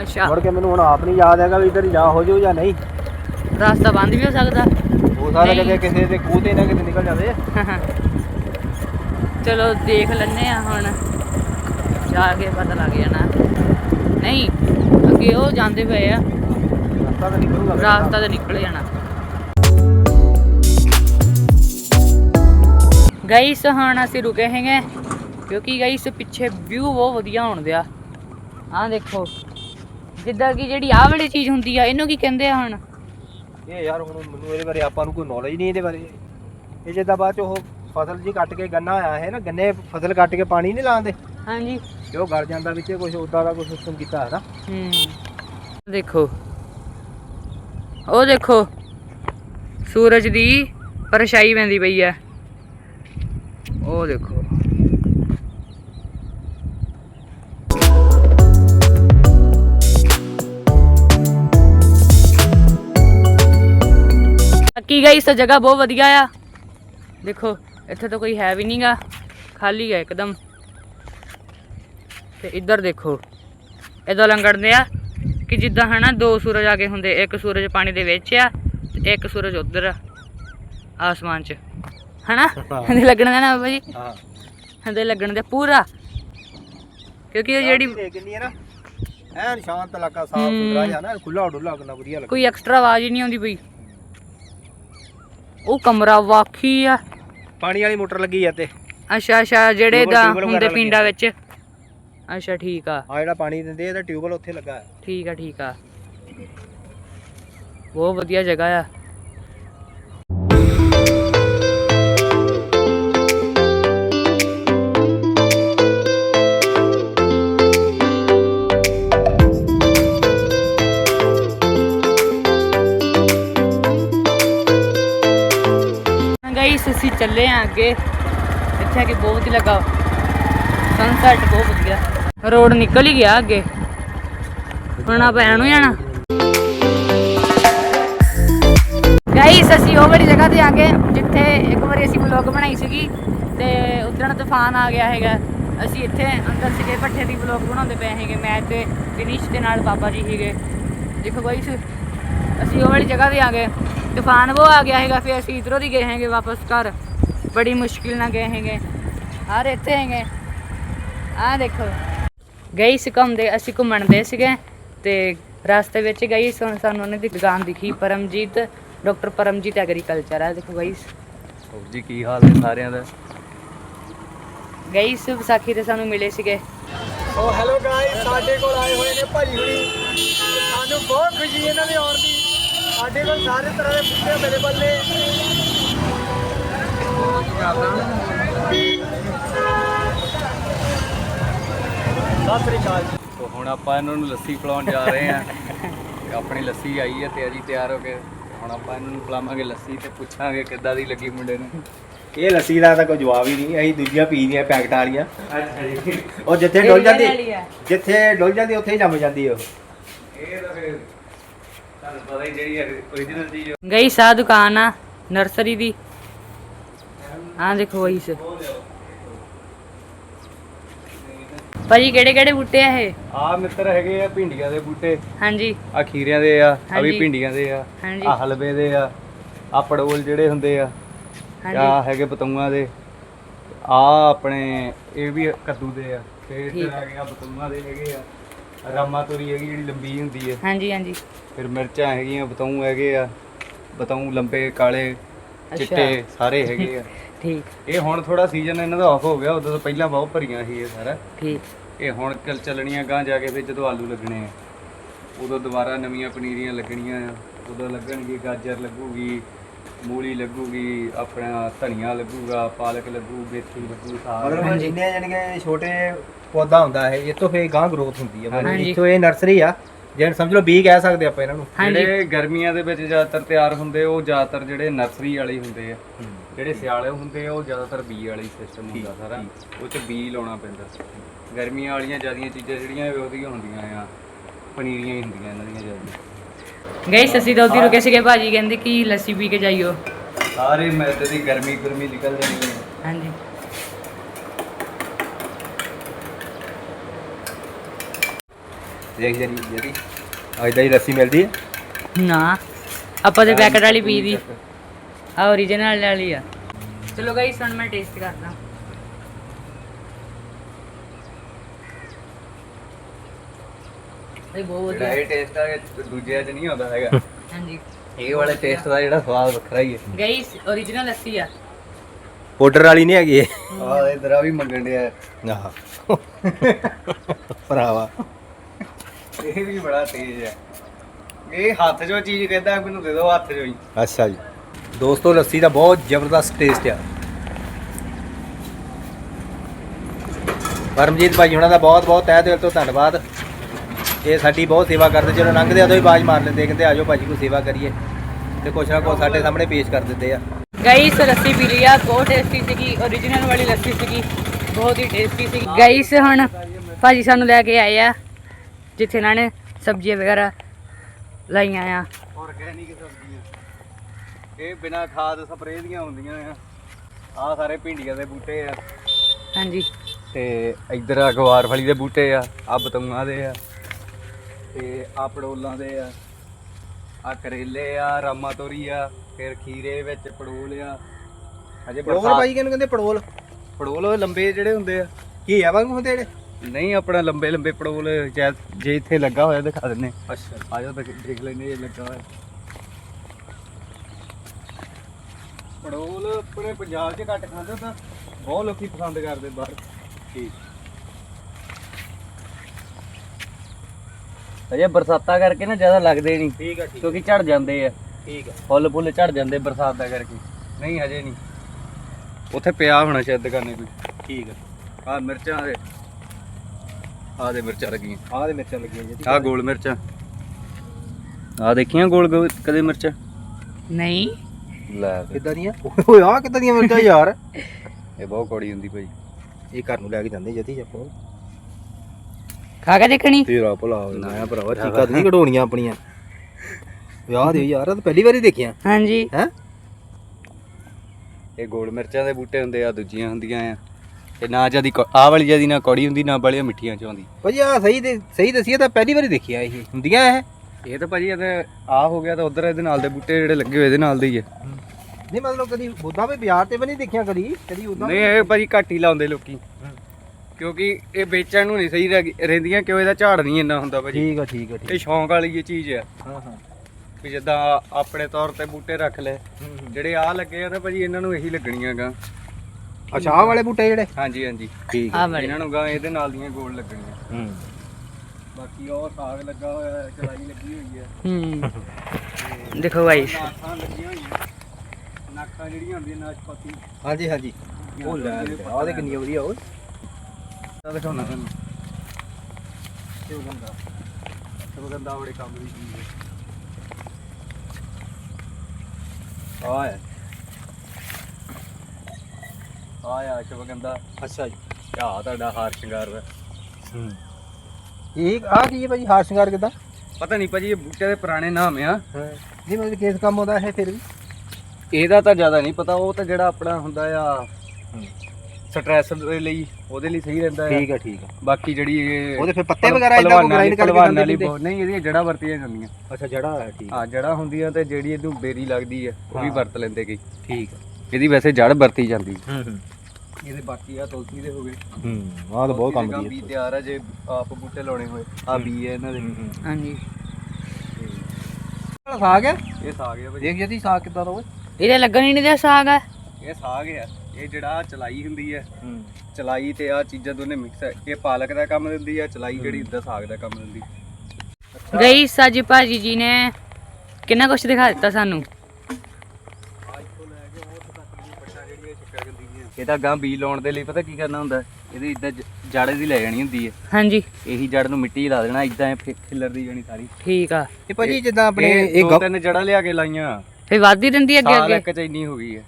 ਅੱਛਾ। ਮੁੜ ਕੇ ਮੈਨੂੰ ਹੁਣ ਆਪ ਨਹੀਂ ਯਾਦ ਹੈਗਾ ਵੀ ਇੱਧਰ ਜਾ ਹੋ ਜਾਊ ਜਾਂ ਨਹੀਂ। ਰਸਤਾ ਬੰਦ ਵੀ ਹੋ ਸਕਦਾ। ਹੋ ਸਕਦਾ ਨਹੀਂ। ਕਿਤੇ ਕਿਸੇ ਦੇ ਖੂਹ ਤੇ ਨਾ ਕਿਤੇ ਨਿਕਲ ਜਾਵੇ। ਚਲੋ ਦੇਖ ਲੈਨੇ ਆ ਹੁਣ। ਜਾ ਕੇ ਪਤਾ ਲੱਗ ਜਾਣਾ। ਨਹੀਂ ਅੱਗੇ ਉਹ ਜਾਂਦੇ ਪਏ ਆ। ਰਸਤਾ ਤਾਂ ਨਿਕਲੂਗਾ ਫਿਰ। ਰਾਸਤਾ ਤੇ ਨਿਕਲ ਜਾਣਾ। ਗਾਈਸ ਹੁਣ ਅਸੀਂ ਰੁਕੇ ਹੈਗੇ ਕਿਉਂਕਿ ਗਾਈਸ ਪਿੱਛੇ ਵਿਊ ਬਹੁਤ ਵਧੀਆ ਆਉਣ ਦਿਆ। ਆਹ ਦੇਖੋ। ਜਿੱਦਾਂ ਕਿ ਜਿਹੜੀ ਆਹ ਵਾਲੀ ਚੀਜ਼ ਹੁੰਦੀ ਆ ਇਹਨੂੰ ਕੀ ਕਹਿੰਦੇ ਆ ਹੁਣ? ਇਹ ਯਾਰ ਹੁਣ ਮੈਨੂੰ ਇਹਦੇ ਬਾਰੇ ਆਪਾਂ ਨੂੰ ਕੋਈ ਨੌਲੇਜ ਨਹੀਂ ਇਹਦੇ ਬਾਰੇ। ਇਹ ਜਿੱਦਾਂ ਬਾਅਦ ਚ ਉਹ ਫਸਲ ਜੀ ਕੱਟ ਕੇ ਗੰਨਾ ਆਇਆ ਹੈ ਨਾ ਗੰਨੇ ਫਸਲ ਕੱਟ ਕੇ ਪਾਣੀ ਨਹੀਂ ਲਾਉਂਦੇ? ਹਾਂਜੀ। ਉਹ ਗਲ ਜਾਂਦਾ ਵਿੱਚ ਕੁਝ ਉਦਾਂ ਦਾ ਕੁਝ ਸਿਸਟਮ ਕੀਤਾ ਹੈ ਨਾ। ਹੂੰ। ਦੇਖੋ। ਉਹ ਦੇਖੋ। ਸੂਰਜ ਦੀ ਪਰਛਾਈ ਪੈਂਦੀ ਪਈ ਆ ਉਹ ਦੇਖੋ। ਕੀ ਗਈ ਇਸ ਜਗ੍ਹਾ ਬਹੁਤ ਵਧੀਆ ਆ। ਦੇਖੋ। ਇੱਥੇ ਤਾਂ ਕੋਈ ਹੈ ਵੀ ਨਹੀਂਗਾ ਖਾਲੀ ਹੈ ਇੱਕਦਮ। ਤੇ ਇੱਧਰ ਦੇਖੋ। ਇਦਾਂ ਲੰਗੜਦੇ ਆ ਕਿ ਜਿੱਦਾਂ ਹਨਾ ਦੋ ਸੂਰਜ ਆ ਗਏ ਹੁੰਦੇ ਇੱਕ ਸੂਰਜ ਪਾਣੀ ਦੇ ਵਿੱਚ ਆ ਤੇ ਇੱਕ ਸੂਰਜ ਉਧਰ ਆਸਮਾਨ 'ਚ। ਹਨਾ? ਹੰਦੇ ਲੱਗਣ ਦਾ ਨਾ ਬਾਬਾ ਜੀ? ਹਾਂ। ਹੰਦੇ ਲੱਗਣ ਦੇ ਪੂਰਾ। ਕਿਉਂਕਿ ਉਹ ਜਿਹੜੀ ਦੇਖ ਕਿੰਨੀ ਹੈ ਨਾ। ਐਨ ਸ਼ਾਂਤ ਇਲਾਕਾ ਸਾਫ਼ ਸੁਥਰਾ ਜਿਹਾ ਨਾ ਖੁੱਲਾ ਡੁੱਲਾ ਕਿੰਨਾ ਵਧੀਆ ਲੱਗਦਾ। ਕੋਈ ਐਕਸਟਰਾ ਆਵਾਜ਼ ਹੀ ਨਹੀਂ ਆਉਂਦੀ ਪਈ। ਉਹ ਕਮਰਾ ਵਾਖੀ ਆ। ਪਾਣੀ ਵਾਲੀ ਮੋਟਰ ਲੱਗੀ ਆ ਤੇ। ਅੱਛਾ ਅੱਛਾ ਜਿਹੜੇ ਦਾ ਹੁੰਦੇ ਪਿੰਡਾਂ ਵਿੱਚ। ਅੱਛਾ ਠੀਕ ਆ। ਆ ਜਿਹੜਾ ਪਾਣੀ ਦਿੰਦੇ ਆ ਇਹਦਾ ਟਿਊਬਲ ਉੱਥੇ ਲੱਗਾ। ਠੀਕ ਆ ਠੀਕ ਆ। ਬਹੁਤ ਵਧੀਆ ਜਗ੍ਹਾ ਆ। ਅਸੀਂ ਚੱਲੇ ਆਂ ਅੱਗੇ। ਇੱਥੇ ਆ ਕੇ ਬਹੁਤ ਹੀ ਲੱਗਾ। ਸਨਸੈਟ ਬਹੁਤ ਵਧੀਆ। ਰੋਡ ਨਿਕਲ ਹੀ ਗਿਆ ਅੱਗੇ। ਹੁਣ ਆਪਾਂ ਐਨੂੰ ਜਾਣਾ ਗਾਈਸ ਅਸੀਂ ਉਹ ਵਾਲੀ ਜਗ੍ਹਾ ਤੇ ਆ ਗਏ, ਜਿੱਥੇ ਇੱਕ ਵਾਰੀ ਅਸੀਂ ਵਲੌਗ ਬਣਾਈ ਸੀਗੀ ਤੇ ਉਦਣ ਤੂਫਾਨ ਆ ਗਿਆ ਹੈਗਾ। ਅਸੀਂ ਇੱਥੇ ਅੰਦਰ ਸੀਗੇ, ਭੱਠੇ ਦੀ ਵਲੌਗ ਬਣਾਉਂਦੇ ਪਏ ਹੈਗੇ, ਮੈਂ ਤੇ ਵਿਨੀਸ਼ ਦੇ ਨਾਲ ਬਾਬਾ ਜੀ ਸੀਗੇ। ਦੇਖੋ ਗਾਈਸ ਅਸੀਂ ਉਹ ਵਾਲੀ ਜਗ੍ਹਾ ਤੇ ਆ ਗਏ। ਤੂਫਾਨ ਉਹ ਆ ਗਿਆ ਹੈਗਾ ਫਿਰ ਅਸੀਂ ਇਧਰੋਂ ਦੀ ਗਏ ਹੈਗੇ ਵਾਪਸ ਘਰ। ਬੜੀ ਮੁਸ਼ਕਿਲ ਨਾਲ ਗਏ ਹੈਗੇ। ਆਹ ਇੱਥੇ ਹੈਗੇ। ਆਹ ਦੇਖੋ। ਗਈ ਸੀ ਘੁੰਮਦੇ ਅਸੀਂ ਘੁੰਮਣ ਦੇ ਸੀਗੇ ਤੇ ਰਸਤੇ ਵਿੱਚ ਗਈ ਸੋ ਸਾਨੂੰ ਉਹਨਾਂ ਦੀ ਦੁਕਾਨ ਦਿਖੀ ਪਰਮਜੀਤ ਡਾਕਟਰ ਪਰਮਜੀਤ ਐਗਰੀਕਲਚਰ ਹੈ ਦੇਖੋ ਗਈ ਹੋਰ ਜੀ ਕੀ ਹਾਲ ਹੈ ਸਾਰਿਆਂ ਦਾ? ਗਈ ਸੀ ਵਿਸਾਖੀ ਤੇ ਸਾਨੂੰ ਮਿਲੇ ਸੀਗੇ। ਸੋ ਹੈਲੋ ਗਾਇਸ ਸਾਡੇ ਕੋਲ ਆਏ ਹੋਏ ਨੇ ਭਾਜੀ ਹੁਣੀ। ਸਾਨੂੰ ਬਹੁਤ ਖੁਸ਼ੀ ਇਹਨਾਂ ਦੇ ਆਉਣ ਦੀ। ਸਾਡੇ ਕੋਲ ਸਾਰੇ ਤਰ੍ਹਾਂ ਦੇ ਬੂਟੇ ਅਵੇਲੇਬਲ ਨੇ। ਸਤਿ ਸ੍ਰੀ ਅਕਾਲ ਜੀ। ਸੋ ਹੁਣ ਆਪਾਂ ਇਹਨਾਂ ਨੂੰ ਲੱਸੀ ਪਿਲਾਉਣ ਜਾ ਰਹੇ ਹਾਂ। ਤੇ ਆਪਣੀ ਲੱਸੀ ਆਈ ਹੈ ਤੇ ਅਜੀ ਤਿਆਰ ਹੋ ਕੇ ਹੁਣ ਆਪਾਂ ਇਹਨਾਂ ਨੂੰ ਪਿਲਾਵਾਂਗੇ ਲੱਸੀ ਤੇ ਪੁੱਛਾਂਗੇ ਕਿੱਦਾਂ ਦੀ ਲੱਗੀ ਮੁੰਡੇ ਨੂੰ। ਇਹ ਲੱਸੀ ਦਾ ਤਾਂ ਕੋਈ ਜਵਾਬ ਹੀ ਨਹੀਂ। ਅਸੀਂ ਦੂਜੀਆਂ ਪੀ ਦੀਆਂ ਪੈਕਟ ਵਾਲੀਆਂ। ਉਹ ਜਿੱਥੇ ਡੁੱਲ ਜਾਂਦੀ ਜਿੱਥੇ ਡੁੱਲ ਜਾਂਦੀ ਉੱਥੇ ਹੀ ਜੰਮ ਜਾਂਦੀ ਉਹ। ਇਹ ਤਾਂ ਫਿਰ ਤੁਹਾਨੂੰ ਪਤਾ ਹੀ ਜਿਹੜੀ origignal ਚੀਜ਼ ਗਈ ਸਾ ਦੁਕਾਨ ਆ ਨਰਸਰੀ ਦੀ। ਆਹ ਦੇਖੋ ਗਈ ਸ। ਭਾਜੀ ਕਿਹੜੇ ਕਿਹੜੇ ਬੂਟੇ ਆ ਇਹ? ਆ ਮਿੱਤਰ ਹੈਗੇ ਆ ਭਿੰਡੀਆਂ ਦੇ ਬੂਟੇ। ਹਾਂਜੀ। ਆ ਖੀਰਿਆਂ ਦੇ ਆ ਆ ਵੀ ਹਾਂਜੀ। ਭਿੰਡੀਆਂ ਦੇ ਆ। ਹਾਂਜੀ। ਆ ਹਲਵੇ ਦੇ ਆ ਆ ਪੜੋਲ ਜਿਹੜੇ ਹੁੰਦੇ ਆ। ਆ ਹਾਂਜੀ ਹੈਗੇ ਬਤੂਆਂ ਦੇ। ਆ ਆਪਣੇ ਇਹ ਵੀ ਕੱਦੂ ਦੇ ਆ। ਤੇ ਠੀਕ। ਇੱਧਰ ਆ ਗਿਆ ਬਤੂਆਂ ਦੇ ਹੈਗੇ ਆ। ਰਾਮਾ ਤੋਰੀ ਹੈਗੀ ਜਿਹੜੀ ਲੰਬੀ ਹੁੰਦੀ ਹੈ ਹਾਂਜੀ ਹਾਂਜੀ। ਫਿਰ ਮਿਰਚਾਂ ਹੈਗੀਆਂ ਬਤਾਊ ਹੈਗੇ ਆ। ਬਤਾਊ ਲੰਬੇ ਕਾਲੇ। ਚਿੱਟੇ ਸਾਰੇ ਹੈਗੇ ਆ। ਠੀਕ। ਇਹ ਹੁਣ ਥੋੜਾ ਸੀਜ਼ਨ ਇਹਨਾਂ ਦਾ ਆਫ ਹੋ ਗਿਆ ਉਦੋਂ ਤਾਂ ਪਹਿਲਾਂ ਬਹੁਤ ਭਰੀਆਂ ਸੀ ਇਹ ਸਾਰਾ। ਠੀਕ। ਇਹ ਹੁਣ ਚੱਲ ਚੱਲਣੀਆਂ ਗਾਂ ਜਾ ਕੇ ਫਿਰ ਜਦੋਂ ਆਲੂ ਲੱਗਣੇ ਆ। ਉਦੋਂ ਦੁਬਾਰਾ ਨਵੀਆਂ ਪਨੀਰੀਆਂ ਲੱਗਣੀਆਂ ਆ। ਉਦੋਂ ਲੱਗਣਗੇ ਗਾਜਰ ਲੱਗੂਗੀ ਮੂਲੀ ਲੱਗੂਗੀ ਆਪਣਾ ਧਨੀਆ ਲੱਗੂਗਾ ਪਾਲਕ ਲੱਗੂ ਮੇਥੀ ਲੱਗੂ ਮਤਲਬ ਜਿੰਨੇ ਜਾਨਗੇ ਛੋਟੇ ਪੌਦਾ ਹੁੰਦਾ ਹੈ ਇਹ ਤੋਂ ਫੇਰ ਗਾਂ ਗਰੋਥ ਹੁੰਦੀ ਹੈ ਮਤਲਬ ਹਾਂਜੀ। ਇੱਥੋਂ ਇਹ ਨਰਸਰੀ ਆ ਜਿਵੇਂ ਸਮਝ ਲਓ ਬੀ ਕਹਿ ਸਕਦੇ ਆਪਾਂ ਇਹਨਾਂ ਨੂੰ। ਹਾਂਜੀ। ਜਿਹੜੇ ਗਰਮੀਆਂ ਦੇ ਵਿੱਚ ਜ਼ਿਆਦਾਤਰ ਤਿਆਰ ਹੁੰਦੇ ਉਹ ਜ਼ਿਆਦਾਤਰ ਜਿਹੜੇ ਨਰਸਰੀ ਵਾਲੇ ਹੁੰਦੇ ਆ। ਜਿਹੜੇ ਸਿਆਲੇ ਹੁੰਦੇ ਆ ਉਹ ਜ਼ਿਆਦਾਤਰ ਬੀ ਵਾਲੀ ਸਿਸਟਮ ਹੁੰਦਾ ਸਾਰਾ। ਉਹ ਚ ਬੀ ਲਾਉਣਾ ਪੈਂਦਾ। ਗਰਮੀਆਂ ਵਾਲੀਆਂ ਜਿਆਦੀਆਂ ਚੀਜ਼ਾਂ ਜਿਹੜੀਆਂ ਉਹਦੀਆਂ ਹੁੰਦੀਆਂ ਆ। ਪਨੀਰੀਆਂ ਹੀ ਹੁੰਦੀਆਂ ਇਹਨਾਂ ਦੀਆਂ ਜ਼ਿਆਦਾ ਗਈ ਸਸੀ ਤਾਂ ਉੱਧੀ ਰੁਕੇ ਸੀਗੇ ਭਾਜੀ ਕਹਿੰਦੇ ਕਿ ਲੱਸੀ ਪੀ ਕੇ ਜਾਈਓ। ਸਾਰੇ ਮੈਦੇ ਦੀ ਗਰਮੀ ਗਰਮੀ ਨਿਕਲ ਜਾਂਦੀ ਹੈ ਹਾਂਜੀ। ਦੇਖ ਜਰੀ ਜਿਹੜੀ ਐਦਾਂ ਹੀ ਲੱਸੀ ਮਿਲਦੀ ਹੈ ਨਾ ਆਪਾਂ ਤੇ ਪੈਕਟ ਵਾਲੀ ਪੀ ਦੀ ਆ origignal ਵਾਲੀ ਆ। ਚਲੋ ਗਾਈਸ ਹੁਣ ਮੈਂ ਟੇਸਟ ਕਰਦਾ। ਇਹ ਬਹੁਤ ਜਿਹੜਾ ਵਧੀਆ। ਇਹ ਟੇਸਟ ਆ ਦੂਜਿਆਂ 'ਚ ਨਹੀਂ ਆਉਂਦਾ ਹੈਗਾ। ਹਾਂਜੀ। ਇਹ ਵਾਲੇ ਟੇਸਟ ਦਾ ਜਿਹੜਾ ਸਵਾਦ ਵੱਖਰਾ ਹੀ ਹੈ ਗਾਈਸ origignal ਲੱਸੀ ਆ। ਪਾਊਡਰ ਵਾਲੀ ਨਹੀਂ ਹੈਗੀ ਇਹ। ਆਹ ਇਧਰ ਆ ਵੀ ਮੰਗਣ ਡਿਆ। ਆਹ। ਭਰਾਵਾ। ਇਹ ਵੀ ਬੜਾ ਤੇਜ਼ ਹੈ। ਇਹ ਹੱਥ 'ਚੋਂ ਚੀਜ਼ ਕਹਿੰਦਾ ਮੈਨੂੰ ਦੇ ਦਿਓ ਹੱਥ 'ਚੋਂ ਹੀ। ਅੱਛਾ ਜੀ। ਦੋਸਤੋ ਲੱਸੀ ਦਾ ਬਹੁਤ ਜ਼ਬਰਦਸਤ ਟੇਸਟ ਆ। ਪਰਮਜੀਤ ਭਾਈ ਉਹਨਾਂ ਦਾ ਬਹੁਤ ਬਹੁਤ ਤਹਿ ਦਿਲ ਤੋਂ ਧੰਨਵਾਦ। ਇਹ ਸਾਡੀ ਬਹੁਤ ਸੇਵਾ ਕਰਦੇ ਜਦੋਂ ਲੰਘਦੇ ਆ ਉਦੋਂ ਹੀ ਬਾਜ ਮਾਰ ਲੈਂਦੇ ਕਹਿੰਦੇ ਆਜੋ ਭਾਜੀ ਕੋਈ ਸੇਵਾ ਕਰੀਏ। ਤੇ ਕੁਛ ਨਾ ਕੁਛ ਸਾਡੇ ਸਾਹਮਣੇ ਪੇਸ਼ ਕਰ ਦਿੰਦੇ ਆ। ਗਾਈਸ ਲੱਸੀ ਪੀ ਲਈ ਆ। ਬਹੁਤ ਟੇਸਟੀ ਸੀਗੀ। Origignal ਵਾਲੀ ਲੱਸੀ ਸੀਗੀ। ਬਹੁਤ ਹੀ ਟੇਸਟੀ ਸੀ ਗਾਈਸ ਹੁਣ ਭਾਜੀ ਸਾਨੂੰ ਲੈ ਕੇ ਆਏ ਆ। ਜਿੱਥੇ ਇਹਨਾਂ ਨੇ ਸਬਜ਼ੀਆਂ ਵਗੈਰਾ ਲਾਈਆਂ ਆ। ਆਰਗੈਨਿਕ ਸਬਜ਼ੀਆਂ। ਇਹ ਬਿਨਾ ਖਾਦ ਸਪਰੇਅ ਦੀਆਂ ਹੁੰਦੀਆਂ ਆ। ਆ ਸਾਰੇ ਭਿੰਡੀਆਂ ਦੇ ਬੂਟੇ ਆ। ਹਾਂਜੀ। ਤੇ ਇੱਧਰ ਆ ਗਵਾਰ ਫਲੀ ਦੇ ਬੂਟੇ ਆ। ਆ ਬਤੂਆਂ ਦੇ ਆ। ਤੇ ਆ ਪੜੋਲਾਂ ਦੇ ਆ। ਆ ਕਰੇਲੇ ਆ ਰਾਮਾ ਤੋਰੀ ਆ ਫਿਰ ਖੀਰੇ ਵਿੱਚ ਪੜੋਲ ਆ। ਅਜੇ ਪੜੋਲ ਬਰਸਾਤ ਭਾਈ ਕਿਹਨੂੰ ਕਹਿੰਦੇ? ਪੜੋਲ। ਪੜੋਲ ਉਹ ਲੰਬੇ ਜਿਹੜੇ ਹੁੰਦੇ ਆ। ਕੀ ਆ ਵਾਂਗੂ ਹੁੰਦੇ ਜਿਹੜੇ? ਨਹੀਂ ਆਪਣਾ ਲੰਬੇ ਲੰਬੇ ਪੜੋਲ ਜੇ ਜੇ ਇੱਥੇ ਲੱਗਾ ਹੋਇਆ ਦਿਖਾ ਦਿੰਨੇ। ਅੱਛਾ। ਆ ਜਾਓ ਤਾਂ ਦੇਖ ਲੈਨੇ ਇਹ ਲੱਗਾ ਹੋਇਆ। ਪੜੋਲ ਆਪਣੇ ਪੰਜਾਬ 'ਚ ਘੱਟ ਖਾਂਦੇ ਤਾਂ ਬਹੁਤ ਲੋਕੀ ਪਸੰਦ ਕਰਦੇ ਬਾਹਰ। ਠੀਕ। ਅਜੇ ਬਰਸਾਤਾਂ ਕਰਕੇ ਨਾ ਜ਼ਿਆਦਾ ਲੱਗਦੇ ਨਹੀਂ ਠੀਕ ਆ ਠੀਕ ਕਿਉਂਕਿ ਝੜ ਜਾਂਦੇ ਆ। ਠੀਕ ਆ। ਫੁੱਲ ਫੁੱਲ ਝੜ ਜਾਂਦੇ ਬਰਸਾਤ ਦਾ ਕਰਕੇ। ਨਹੀਂ ਹਜੇ ਨਹੀਂ। ਉੱਥੇ ਪਿਆ ਹੋਣਾ ਸ਼ਾਇਦ ਦੁਕਾਨੇ ਕੋਈ। ਠੀਕ ਆ। ਆ ਮਿਰਚਾਂ ਦੇ। ਆ ਦੇ ਮਿਰਚਾਂ ਲੱਗੀਆਂ। ਆਹ ਦੇ ਮਿਰਚਾਂ ਲੱਗੀਆਂ ਜੀ। ਆ ਗੋਲ ਮਿਰਚਾਂ ਆ। ਦੇਖੀਆਂ ਗੋਲ ਗੋਲ ਕਦੇ ਮਿਰਚਾਂ? ਨਹੀਂ। ਲੈ ਕਿੱਦਾਂ ਦੀਆਂ? ਓਏ ਆ ਕਿੱਦਾਂ ਦੀਆਂ ਮਿਰਚਾਂ ਯਾਰ? ਇਹ ਬਹੁਤ ਕੌੜੀ ਹੁੰਦੀ ਭਾਜੀ ਇਹ ਘਰ ਨੂੰ ਲੈ ਕੇ ਜਾਂਦੇ ਜਤੀ ਆਪਾਂ। ਖਾ ਕੇ ਦੇਖਣੀ। ਤੇਰਾ ਭਲਾ ਹੋਵੇ। ਮੈਂ ਭਰਾਵਾ ਠੀਕਾ ਨਹੀਂ ਕਢਾਉਣੀਆਂ ਆਪਣੀਆਂ। ਵਿਆਹ ਦੇ ਯਾਰ ਇਹ ਤਾਂ ਪਹਿਲੀ ਵਾਰੀ ਦੇਖਿਆ। ਹਾਂਜੀ। ਹੈ? ਇਹ ਗੋਲ ਮਿਰਚਾਂ ਦੇ ਬੂਟੇ ਹੁੰਦੇ ਆ ਦੂਜੀਆਂ ਹੁੰਦੀਆਂ ਆ। ਇਹ ਨਾ ਜਦੀ ਆਹ ਵਾਲੀ ਜਦੀ ਨਾ ਕੌੜੀ ਹੁੰਦੀ ਨਾ ਵਾਲੀਆਂ ਮਿੱਠੀਆਂ ਚ ਆਉਂਦੀ। ਭਾਜੀ ਆ ਸਹੀ ਦੇ ਸਹੀ ਦੱਸੀਏ ਤਾਂ ਪਹਿਲੀ ਵਾਰੀ ਦੇਖਿਆ ਇਹ। ਹੁੰਦੀਆਂ ਇਹ? ਇਹ ਤਾਂ ਭਾਜੀ ਇਹ ਆ ਹੋ ਗਿਆ ਤਾਂ ਉਧਰ ਇਹਦੇ ਨਾਲ ਦੇ ਬੂਟੇ ਜਿਹੜੇ ਲੱਗੇ ਹੋਏ ਇਹਦੇ ਨਾਲ ਦੇ ਹੀ ਆ। ਨਹੀਂ ਮਤਲਬ ਕਦੀ ਉਦਾਂ ਵੀ ਬਾਜ਼ਾਰ ਤੇ ਵੀ ਨਹੀਂ ਦੇਖਿਆ ਕਦੀ? ਕਦੀ ਉਦਾਂ ਨਹੀਂ ਇਹ ਭਾਜੀ ਘੱਟ ਹੀ ਲਾਉਂਦੇ ਲੋਕੀ। ਕਿਉਂਕਿ ਇਹ ਵੇਚਣ ਨੂੰ ਨਹੀਂ ਸਹੀ ਰਹਿ- ਰਹਿੰਦੀਆਂ ਕਿਉਂ ਇਹਦਾ ਝਾੜ ਨਹੀਂ ਇੰਨਾ ਹੁੰਦਾ ਭਾਜੀ। ਠੀਕ ਆ ਠੀਕ ਆ ਠੀਕ ਇਹ ਸ਼ੌਂਕ ਵਾਲੀ ਇਹ ਚੀਜ਼ ਆ। ਹਾਂ ਹਾਂ। ਵੀ ਜਿੱਦਾਂ ਆਪਣੇ ਤੌਰ ਤੇ ਬੂਟੇ ਰੱਖ ਲਏ। ਜਿਹੜੇ ਆ ਲੱਗੇ ਆ ਤਾਂ ਭਾਜੀ ਇਹਨਾਂ ਨੂੰ ਇਹੀ ਲੱਗਣੀਆਂ ਗਾ। ਅੱਛਾ ਆਹ ਵਾਲੇ ਬੂਟੇ ਜਿਹੜੇ? ਹਾਂਜੀ ਹਾਂਜੀ। ਠੀਕ ਆ ਇਹਨਾਂ ਨੂੰ ਗਾ ਇਹਦੇ ਨਾਲ ਦੀਆਂ ਗੋਲ ਲੱਗਣੀਆਂ। ਹੂੰ। ਬਾਕੀ ਉਹ ਸਾਗ ਲੱਗਾ ਹੋਇਆ ਹੈ ਚਲਾਈ ਲੱਗੀ ਹੋਈ ਹੈ। ਹੂੰ। ਦੇਖੋ ਗਾਇਸ ਨਾਖਾਂ ਲੱਗੀਆਂ ਹੋਈਆਂ। ਨਾਖਾਂ ਜਿਹੜੀਆਂ ਹੁੰਦੀਆਂ ਨਾਸ਼ਪਾਤੀ। ਹਾਂਜੀ ਹਾਂਜੀ। ਉਹ ਲੈ ਆਹ ਦੇ ਕਿੰਨੀ ਵਧੀਆ ਓਏ ਤਾਂ ਦਿਖਾਉਣਾ ਤੁਹਾਨੂੰ ਸ਼ਿਵਗੰਧਾ ਸ਼ਿਵਗੰਧਾ ਬੜੇ ਕੰਮ ਦੀ ਚੀਜ਼ ਹੈ। ਆ ਹੈ ਆ ਆ ਸ਼ਿਵਗੰਧਾ ਅੱਛਾ ਜੀ ਆ ਤੁਹਾਡਾ ਹਾਰ ਸ਼ਿੰਗਾਰ ਦਾ ਹੂੰ। ਇਹ ਆ ਕੀ ਹੈ ਭਾਜੀ ਹਾਰ ਸ਼ਿੰਗਾਰ ਕਿਦਾਂ? ਪਤਾ ਨਹੀਂ ਭਾਜੀ ਇਹ ਬੂਟੇ ਦੇ ਪੁਰਾਣੇ ਨਾਮ ਆ। ਹਾਂ। ਨਹੀਂ ਮਤਲਬ ਕਿਸ ਕੰਮ ਆਉਂਦਾ ਇਹ ਫਿਰ ਵੀ? ਇਹਦਾ ਤਾਂ ਜ਼ਿਆਦਾ ਨਹੀਂ ਪਤਾ ਉਹ ਤਾਂ ਜਿਹੜਾ ਆਪਣਾ ਹੁੰਦਾ ਆ ਸਟ੍ਰੈਸ ਦੇ ਲਈ ਉਹਦੇ ਲਈ ਸਹੀ ਰਹਿੰਦਾ ਹੈ ਠੀਕ ਆ ਠੀਕ ਆ। ਬਾਕੀ ਜਿਹੜੀ ਇਹ ਉਹਦੇ ਫਿਰ ਪੱਤੇ ਵਗੈਰਾ ਇਦਾਂ ਕੋ ਗ੍ਰਾਈਂਡ ਕਰਕੇ ਪਹਿਲਵਾਨਾਂ ਖਾਂਦੇ ਲਈ ਪੀਂਦੇ? ਬਹੁਤ- ਨਹੀਂ ਇਹਦੀਆਂ ਜੜਾਂ ਵਰਤੀਆਂ ਜਾਂਦੀਆਂ। ਅੱਛਾ ਜੜਾ ਹੈ ਠੀਕ ਆ। ਜੜਾਂ ਹੁੰਦੀਆਂ ਤੇ ਜਿਹੜੀ ਇਹਨੂੰ ਬੇਰੀ ਲੱਗਦੀ ਹੈ ਉਹ ਵੀ ਹਾਂ। ਵਰਤ ਲੈਂਦੇ ਕਈ। ਠੀਕ ਆ। ਇਹਦੀ ਵੈਸੇ ਜੜ ਵਰਤੀ ਜਾਂਦੀ। ਹੂੰ ਹੂੰ। ਇਹਦੇ ਬਾਕੀ ਆ ਤੁਲਸੀ ਦੇ ਹੋ ਗਏ। ਹੂੰ ਆਹ ਤਾਂ ਬਹੁਤ ਕੰਮ ਦੀ ਵੀ ਹੈ ਤਿਆਰ ਆ ਜੇ ਆਪ ਬੂਟੇ ਲਾਉਣੇ ਹੋਏ ਆ ਬੀ ਹੈ ਇਹਨਾਂ ਦੇ। ਹਾਂਜੀ। ਸਾਗ ਹੈ ਇਹ ਸਾਗ ਹੈ ਭਾਜੀ ਦੇਖ ਜਦੀ ਸਾਗ ਕਿਦਾਂ ਦਾ ਓਏ। ਇਹਦੇ ਲੱਗਣ ਹੀ ਨਹੀਂ ਦਿਆ ਸਾਗ ਆ। ਇਹ ਸਾਗ ਹੈ ਇਹ ਜਿਹੜਾ ਚਲਾਈ ਹੁੰਦੀ ਹੈ ਹੂੰ। ਚਲਾਈ ਤੇ ਆ ਚੀਜ਼ਾਂ ਦੋਨੇ ਮਿਕਸ ਹੈ ਇਹ ਪਾਲਕ ਦਾ ਕੰਮ ਦਿੰਦੀ ਹੈ ਚਲਾਈ ਜਿਹੜੀ ਇਦਾਂ ਸਾਗ ਦਾ ਕੰਮ ਦਿੰਦੀ। ਗਈ ਸਾਜੀ ਭਾਜੀ ਜੀ ਨੇ ਕਿੰਨਾ ਕੁਛ ਦਿਖਾ ਦਿੱਤਾ ਸਾਨੂੰ? ਇਹਦਾ ਗਾਂ ਬੀ ਲਾਉਣ ਦੇ ਲਈ ਪਤਾ ਕੀ ਕਰਨਾ ਹੁੰਦਾ? ਇਹਦੀ ਇਦਾਂ ਜੜ ਦੀ ਲੈ ਜਾਣੀ ਹੁੰਦੀ ਹੈ ਹਾਂਜੀ। ਇਹੀ ਜੜ ਨੂੰ ਮਿੱਟੀ ਲਾ ਦੇਣਾ ਇਦਾਂ ਖਿੱਲਰ ਦੀ ਜਾਣੀ ਸਾਰੀ। ਠੀਕ ਆ। ਇਹ ਭਾਜੀ ਜਿੱਦਾਂ ਆਪਣੇ ਇਹ ਇਹ ਦੋ ਤਿੰਨ ਜੜਾਂ ਲਿਆ ਕੇ ਲਾਈਆਂ। ਫੇ ਵੱਧਦੀ ਰਹਿੰਦੀ ਹੈ ਅੱਗੇ ਅੱਗੇ। ਇੱਕ ਚ ਇੰਨੀ ਹੋ ਗਈ ਹੈ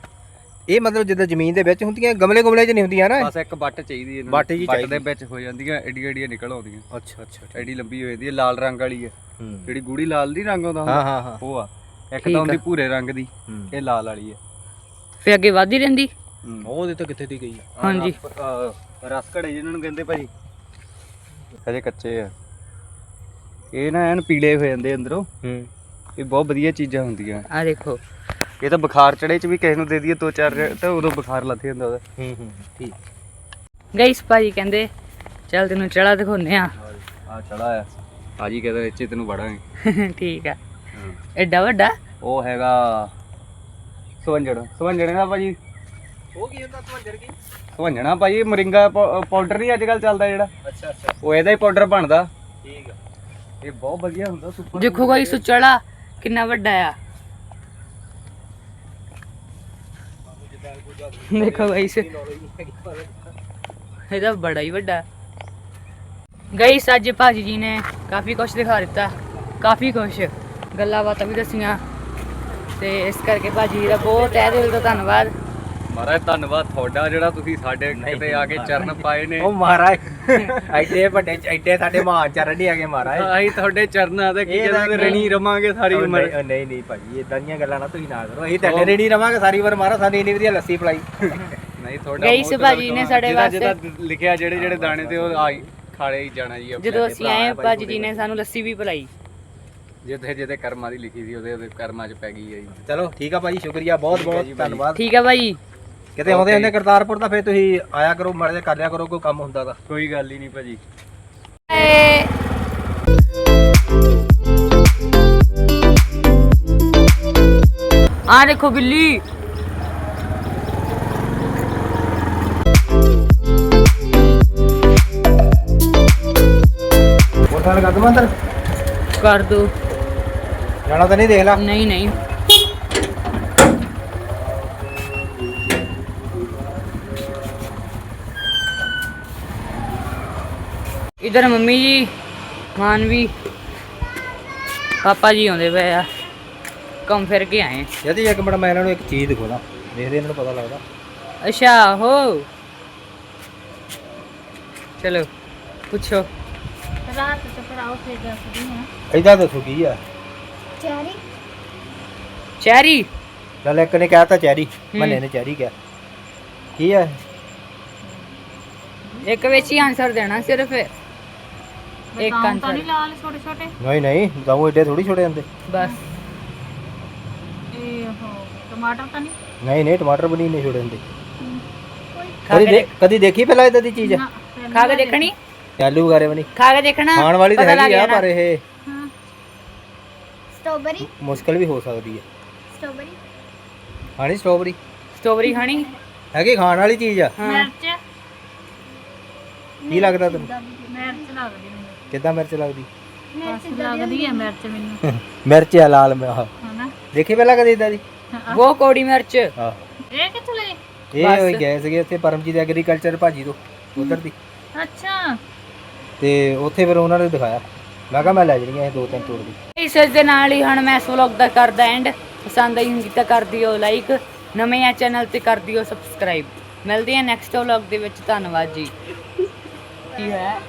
ਇਹ ਮਤਲਬ ਜਿੱਦਾਂ ਜ਼ਮੀਨ ਦੇ ਵਿੱਚ ਹੁੰਦੀਆਂ ਗਮਲੇ ਗਮਲੇ 'ਚ ਨਹੀਂ ਹੁੰਦੀਆਂ ਨਾ? ਬਸ ਇੱਕ ਬੱਟ ਚਾਹੀਦੀ ਇਹਨਾਂ ਨੂੰ। ਬੱਟ ਜੀ ਬੱਟ ਦੇ ਚਾਹੀਦੀ। ਵਿੱਚ ਹੋ ਜਾਂਦੀਆਂ ਏਡੀਆਂ ਏਡੀਆਂ ਨਿਕਲ ਆਉਂਦੀਆਂ। ਅੱਛਾ ਅੱਛਾ ਐਡੀ ਲੰਬੀ ਹੋ ਜਾਂਦੀ ਹੈ ਲਾਲ ਰੰਗ ਵਾਲੀ ਹੈ ਹੂੰ। ਜਿਹੜੀ ਗੂੜੀ ਲਾਲ ਨਹੀਂ ਰੰਗ ਆਉਂਦਾ ਹਾਂ ਹੁੰਦਾ ਹਾਂ ਹਾਂ। ਉਹ ਆ। ਇੱਕ ਤਾਂ ਆ। ਹੁੰਦੀ ਭੂਰੇ ਰੰਗ ਦੀ ਹੂੰ। ਇਹ ਲਾਲ ਵਾਲੀ ਹੈ ਫੇ ਅੱਗੇ ਵੱਧਦੀ ਰਹਿੰਦੀ। ਉਹਦੇ ਤਾਂ ਕਿੱਥੇ ਦੀ ਗਈ ਆਹ ਹਾਂਜੀ। ਰਸ- ਘੜੇ ਜਿਹਨਾਂ ਨੂੰ ਕਹਿੰਦੇ ਭਾਜੀ। ਹਜੇ ਕੱਚੇ ਆ। ਇਹ ਨਾ ਐਨ ਪੀਲੇ ਹੋ ਜਾਂਦੇ ਅੰਦਰੋਂ। ਹੂੰ। ਇਹ ਬਹੁਤ ਵਧੀਆ ਚੀਜ਼ਾਂ ਹੁੰਦੀਆਂ। ਆ ਦੇਖੋ। ਇਹ ਤਾਂ ਬੁਖਾਰ ਚੜੇ ਚ ਵੀ ਕਿਸੇ ਨੂੰ ਦੇ ਦਈਏ ਦੋ ਚਾਰ ਤਾਂ ਉਦੋਂ ਬੁਖਾਰ ਲੱਥ ਜਾਂਦਾ ਉਹਦਾ। ਹੂੰ ਹੂੰ। ਠੀਕ। ਭਾਜੀ ਕਹਿੰਦੇ ਚੱਲ ਤੈਨੂੰ ਚੜਾ ਦਿਖਾਉਨੇ ਆ ਆ ਚੜਾ ਆ। ਭਾਜੀ ਕਹਿੰਦਾ ਇੱਥੇ ਤੈਨੂੰ ਵੜਾਂਗੇ। ਠੀਕ ਆ। ਐਡਾ ਵੱਡਾ? ਉਹ ਹੈਗਾ ਸਵੰਜਣ। ਸਵੰਜਣ ਦਾ ਭਾਜੀ? ਉਹ ਕੀ ਹੁੰਦਾ ਤਵੰਜਰ ਕੀ? ਸਵੰਜਣਾ ਭਾਜੀ ਮਰਿੰਗਾ ਪਾਊ- ਪਾਊਡਰ ਨਹੀਂ ਅੱਜ ਕੱਲ ਚੱਲਦਾ ਜਿਹੜਾ? ਅੱਛਾ ਅੱਛਾ। ਉਹ ਇਹਦਾ ਹੀ ਪਾਊਡਰ ਬਣਦਾ। ਠੀਕ ਆ। ਇਹ ਬਹੁਤ ਵਧੀਆ ਹੁੰਦਾ ਸੁਪਰ ਦੇਖੋ ਗਾਈ ਸੁਚੜਾ ਕਿੰਨਾ ਵੱਡਾ ਆ। ਦੇਖੋ ਗਾਈ ਇਹਦਾ ਬੜਾ ਹੀ ਵੱਡਾ। ਗਈ ਅੱਜ ਭਾਜੀ ਜੀ ਨੇ ਕਾਫੀ ਕੁਝ ਦਿਖਾ ਦਿੱਤਾ। ਕਾਫੀ ਕੁਝ ਗੱਲਾਂ ਬਾਤਾਂ ਵੀ ਦੱਸੀਆਂ। ਤੇ ਇਸ ਕਰਕੇ ਭਾਜੀ ਦਾ ਬਹੁਤ ਤਹਿ ਦਿਲ ਤੋਂ ਧੰਨਵਾਦ। ਮਹਾਰਾਜ ਧੰਨਵਾਦ ਤੁਹਾਡਾ ਜਿਹੜਾ ਤੁਸੀਂ ਸਾਡੇ ਕਿਤੇ ਆ ਕੇ ਚਰਨ ਪਾਏ ਨੇ। ਉਹ ਮਹਾਰਾਜ ਐਡੇ ਵੱਡੇ ਐਡੇ ਸਾਡੇ ਮਹਾਨ ਚਰਨ ਨਹੀਂ ਹੈਗੇ ਮਹਾਰਾਜ। ਅਸੀਂ ਤੁਹਾਡੇ ਚਰਨਾਂ ਦੇ ਕੀ ਜਦੋਂ ਰਣੀ ਰਵਾਂਗੇ ਸਾਰੀ ਉਮਰ। ਨਹੀਂ- ਨਹੀਂ ਭਾਜੀ ਇਦਾਂ ਦੀਆਂ ਗੱਲਾਂ ਨਾ ਤੁਸੀਂ ਨਾ ਕਰੋ। ਅਸੀਂ ਤੁਹਾਡੇ ਰੇੜੀ ਰਵਾਂਗੇ ਸਾਰੀ ਵਾਰ ਮਾਰਾ ਸਾਨੂੰ ਇੰਨੀ ਵਧੀਆ ਲੱਸੀ ਪਲਾਈ। ਨਹੀਂ ਤੁਹਾਡਾ ਗਈ ਬਹੁਤ ਭਾਜੀ ਨੇ। ਸਾਡੇ ਵਾਸਤੇ- ਲਿਖਿਆ ਜਿਹੜੇ ਜਿਹੜੇ ਦਾਣੇ ਤੇ ਉਹ ਆਈ ਖਾਲੇ ਹੀ ਜਾਣਾ ਜੀ। ਜਦੋਂ ਅਸੀਂ ਆਏ ਭਾਜੀ ਜੀ ਨੇ ਸਾਨੂੰ ਲੱਸੀ ਵੀ ਪਿਲਾਈ। ਜਿੱਥੇ ਜਿਹਦੇ ਕਰਮਾਂ ਦੀ ਲਿਖੀ ਸੀ ਉਹਦੇ ਉਹਦੇ ਕਰਮਾਂ 'ਚ ਪੈ ਗਈ ਹੈ ਜੀ। ਚਲੋ ਠੀਕ ਆ ਭਾਜੀ ਸ਼ੁਕਰੀਆ ਬਹੁਤ ਬਹੁਤ ਧੰਨਵਾਦ। ਠੀਕ ਆ ਭਾਜੀ। ਕਿਤੇ ਆਉਂਦੇ ਹੁੰਦੇ ਕਰਤਾਰਪੁਰ ਤਾਂ ਫੇਰ ਤੁਸੀਂ ਆਇਆ ਕਰੋ ਮਾੜੇ ਜਿਹਾ ਕਰ ਲਿਆ ਕਰੋ ਕੋਈ ਕੰਮ ਹੁੰਦਾ ਤਾਂ। ਕੋਈ ਗੱਲ ਹੀ ਨਹੀਂ ਭਾਜੀ। ਆ ਦੇਖੋ ਬਿੱਲੀ। ਹੋਰ ਤਾਂ ਕਰ ਦਵਾਂ ਅੰਦਰ ਕਰ ਦੋ। ਜਾਣਾ ਤਾਂ ਨਹੀਂ ਦੇਖ ਲਾ। ਨਹੀਂ ਨਹੀਂ। ਇਧਰ ਮੰਮੀ ਜੀ ਮਾਨਵੀ ਪਾਪਾ ਜੀ ਆਉਂਦੇ ਪਏ ਆ। ਘੁੰਮ ਫਿਰ ਕੇ ਆਏ। ਜਦੀ ਇੱਕ ਮਿੰਟ ਮੈਂ ਇਹਨਾਂ ਨੂੰ ਇੱਕ ਚੀਜ਼ ਦਿਖਾਉਣਾ ਦੇਖਦੇ ਇਹਨਾਂ ਨੂੰ ਪਤਾ ਲੱਗਦਾ। ਅੱਛਾ ਹੋ। ਚਲੋ ਪੁੱਛੋ। ਰਾਤ ਤੇ ਫਿਰ ਆਓ ਫਿਰ ਦੱਸਦੀ ਹਾਂ। ਐਦਾਂ ਦੱਸੋ ਕੀ ਆ? ਚੈਰੀ। ਚੱਲ ਇੱਕ ਨੇ ਕਹਿਤਾ ਚੈਰੀ ਮੰਨੇ ਨੇ ਚੈਰੀ ਕਿਹਾ। ਕੀ ਆ? ਇੱਕ ਵਿੱਚ ਹੀ ਆਨਸਰ ਦੇਣਾ ਸਿਰਫ। ਇੱਕ ਬਤਾਉਂ ਤਾਂ ਆਨਸਰ ਨਹੀਂ ਲਾਲ ਛੋਟੇ ਛੋਟੇ? ਨਹੀਂ ਨਹੀਂ ਜਾਉ ਏਡੇ ਥੋੜੀ ਛੋਟੇ ਹੁੰਦੇ। ਬਸ। ਇਹ ਹੋ ਟਮਾਟਰ ਤਾਂ ਨਹੀਂ? ਨਹੀਂ ਨਹੀਂ ਟਮਾਟਰ ਬਣੀ ਨਹੀਂ ਛੋਟੇ ਹੁੰਦੇ। ਖਾ ਕਦੀ ਕੇ ਦੇ- ਕਦੀ ਦੇਖੀ ਪਹਿਲਾਂ ਇਦਾਂ ਦੀ ਚੀਜ਼? ਨਾ ਪਹਿਲਾਂ ਖਾ ਕੇ ਦੇਖਣੀ? ਆਲੂ ਵਗੈਰੇ ਬਣੀ ਖਾ ਕੇ ਦੇਖਣਾ ਖਾਣ ਵਾਲੀ ਤਾਂ ਪਤਾ ਲੱਗ ਹੈਗੀ ਆ ਜਾਣਾ। ਪਰ ਇਹ ਹਾਂ। ਸਟ੍ਰਾਬੇਰੀ? ਮੁਸ਼ਕਲ ਵੀ ਹੋ ਸਕਦੀ ਹੈ ਸਟ੍ਰਾਬੇਰੀ? ਖਾਣੀ ਸਟ੍ਰਾਬੇਰੀ? ਸਟ੍ਰਾਬੇਰੀ ਖਾਣੀ? ਹੈਗੀ ਖਾਣ ਵਾਲੀ ਚੀਜ਼ ਆ। ਹਾਂ। ਮਿਰਚ? ਕੀ ਲੱਗਦਾ ਤੈਨੂੰ? ਮਿਰਚ ਲੱਗਦੀ ਕਿੱਦਾਂ ਮਿਰਚ ਲੱਗਦੀ? ਬਸ ਲੱਗਦੀ ਹੈ ਮਿਰਚ ਮੈਨੂੰ। ਮਿਰਚ ਆ ਲਾਲ ਮੈਂ ਆਹ। ਹਨਾ? ਦੇਖੀ ਪਹਿਲਾਂ ਕਦੇ ਇਦਾਂ ਦੀ? ਉਹ ਕੋੜੀ ਮਿਰਚ। ਆਹ। ਇਹ ਕਿੱਥੋਂ ਲਈ? ਇਹ ਹੋਈ ਗਏ ਸੀਗੇ ਉੱਥੇ ਪਰਮਜੀਤ ਐਗਰੀਕਲਚਰ ਭਾਜੀ ਤੋਂ ਉਧਰ ਦੀ। ਅੱਛਾ। ਤੇ ਉੱਥੇ ਫਿਰ ਉਹਨਾਂ ਨੇ ਦਿਖਾਇਆ। ਮੈਂ ਕਿਹਾ ਮੈਂ ਲੈ ਜਣੀਆਂ ਇਹ ਦੋ ਤਿੰਨ ਤੋੜ ਦੀ। ਇਸ ਦੇ ਨਾਲ ਹੀ ਹੁਣ ਮੈਂ ਇਸ ਵਲੌਗ ਦਾ ਕਰਦਾ ਐਂਡ ਪਸੰਦ ਆਈ ਹੁੰਦੀ ਤਾਂ ਕਰ ਦਿਓ ਲਾਈਕ ਨਵੇਂ ਆ ਚੈਨਲ ਤੇ ਕਰ ਦਿਓ ਸਬਸਕ੍ਰਾਈਬ ਮਿਲਦੇ ਆ ਨੈਕਸਟ ਵਲੌਗ ਦੇ ਵਿੱਚ। ਧੰਨਵਾਦ ਜੀ। ਕੀ ਹੋਇਆ?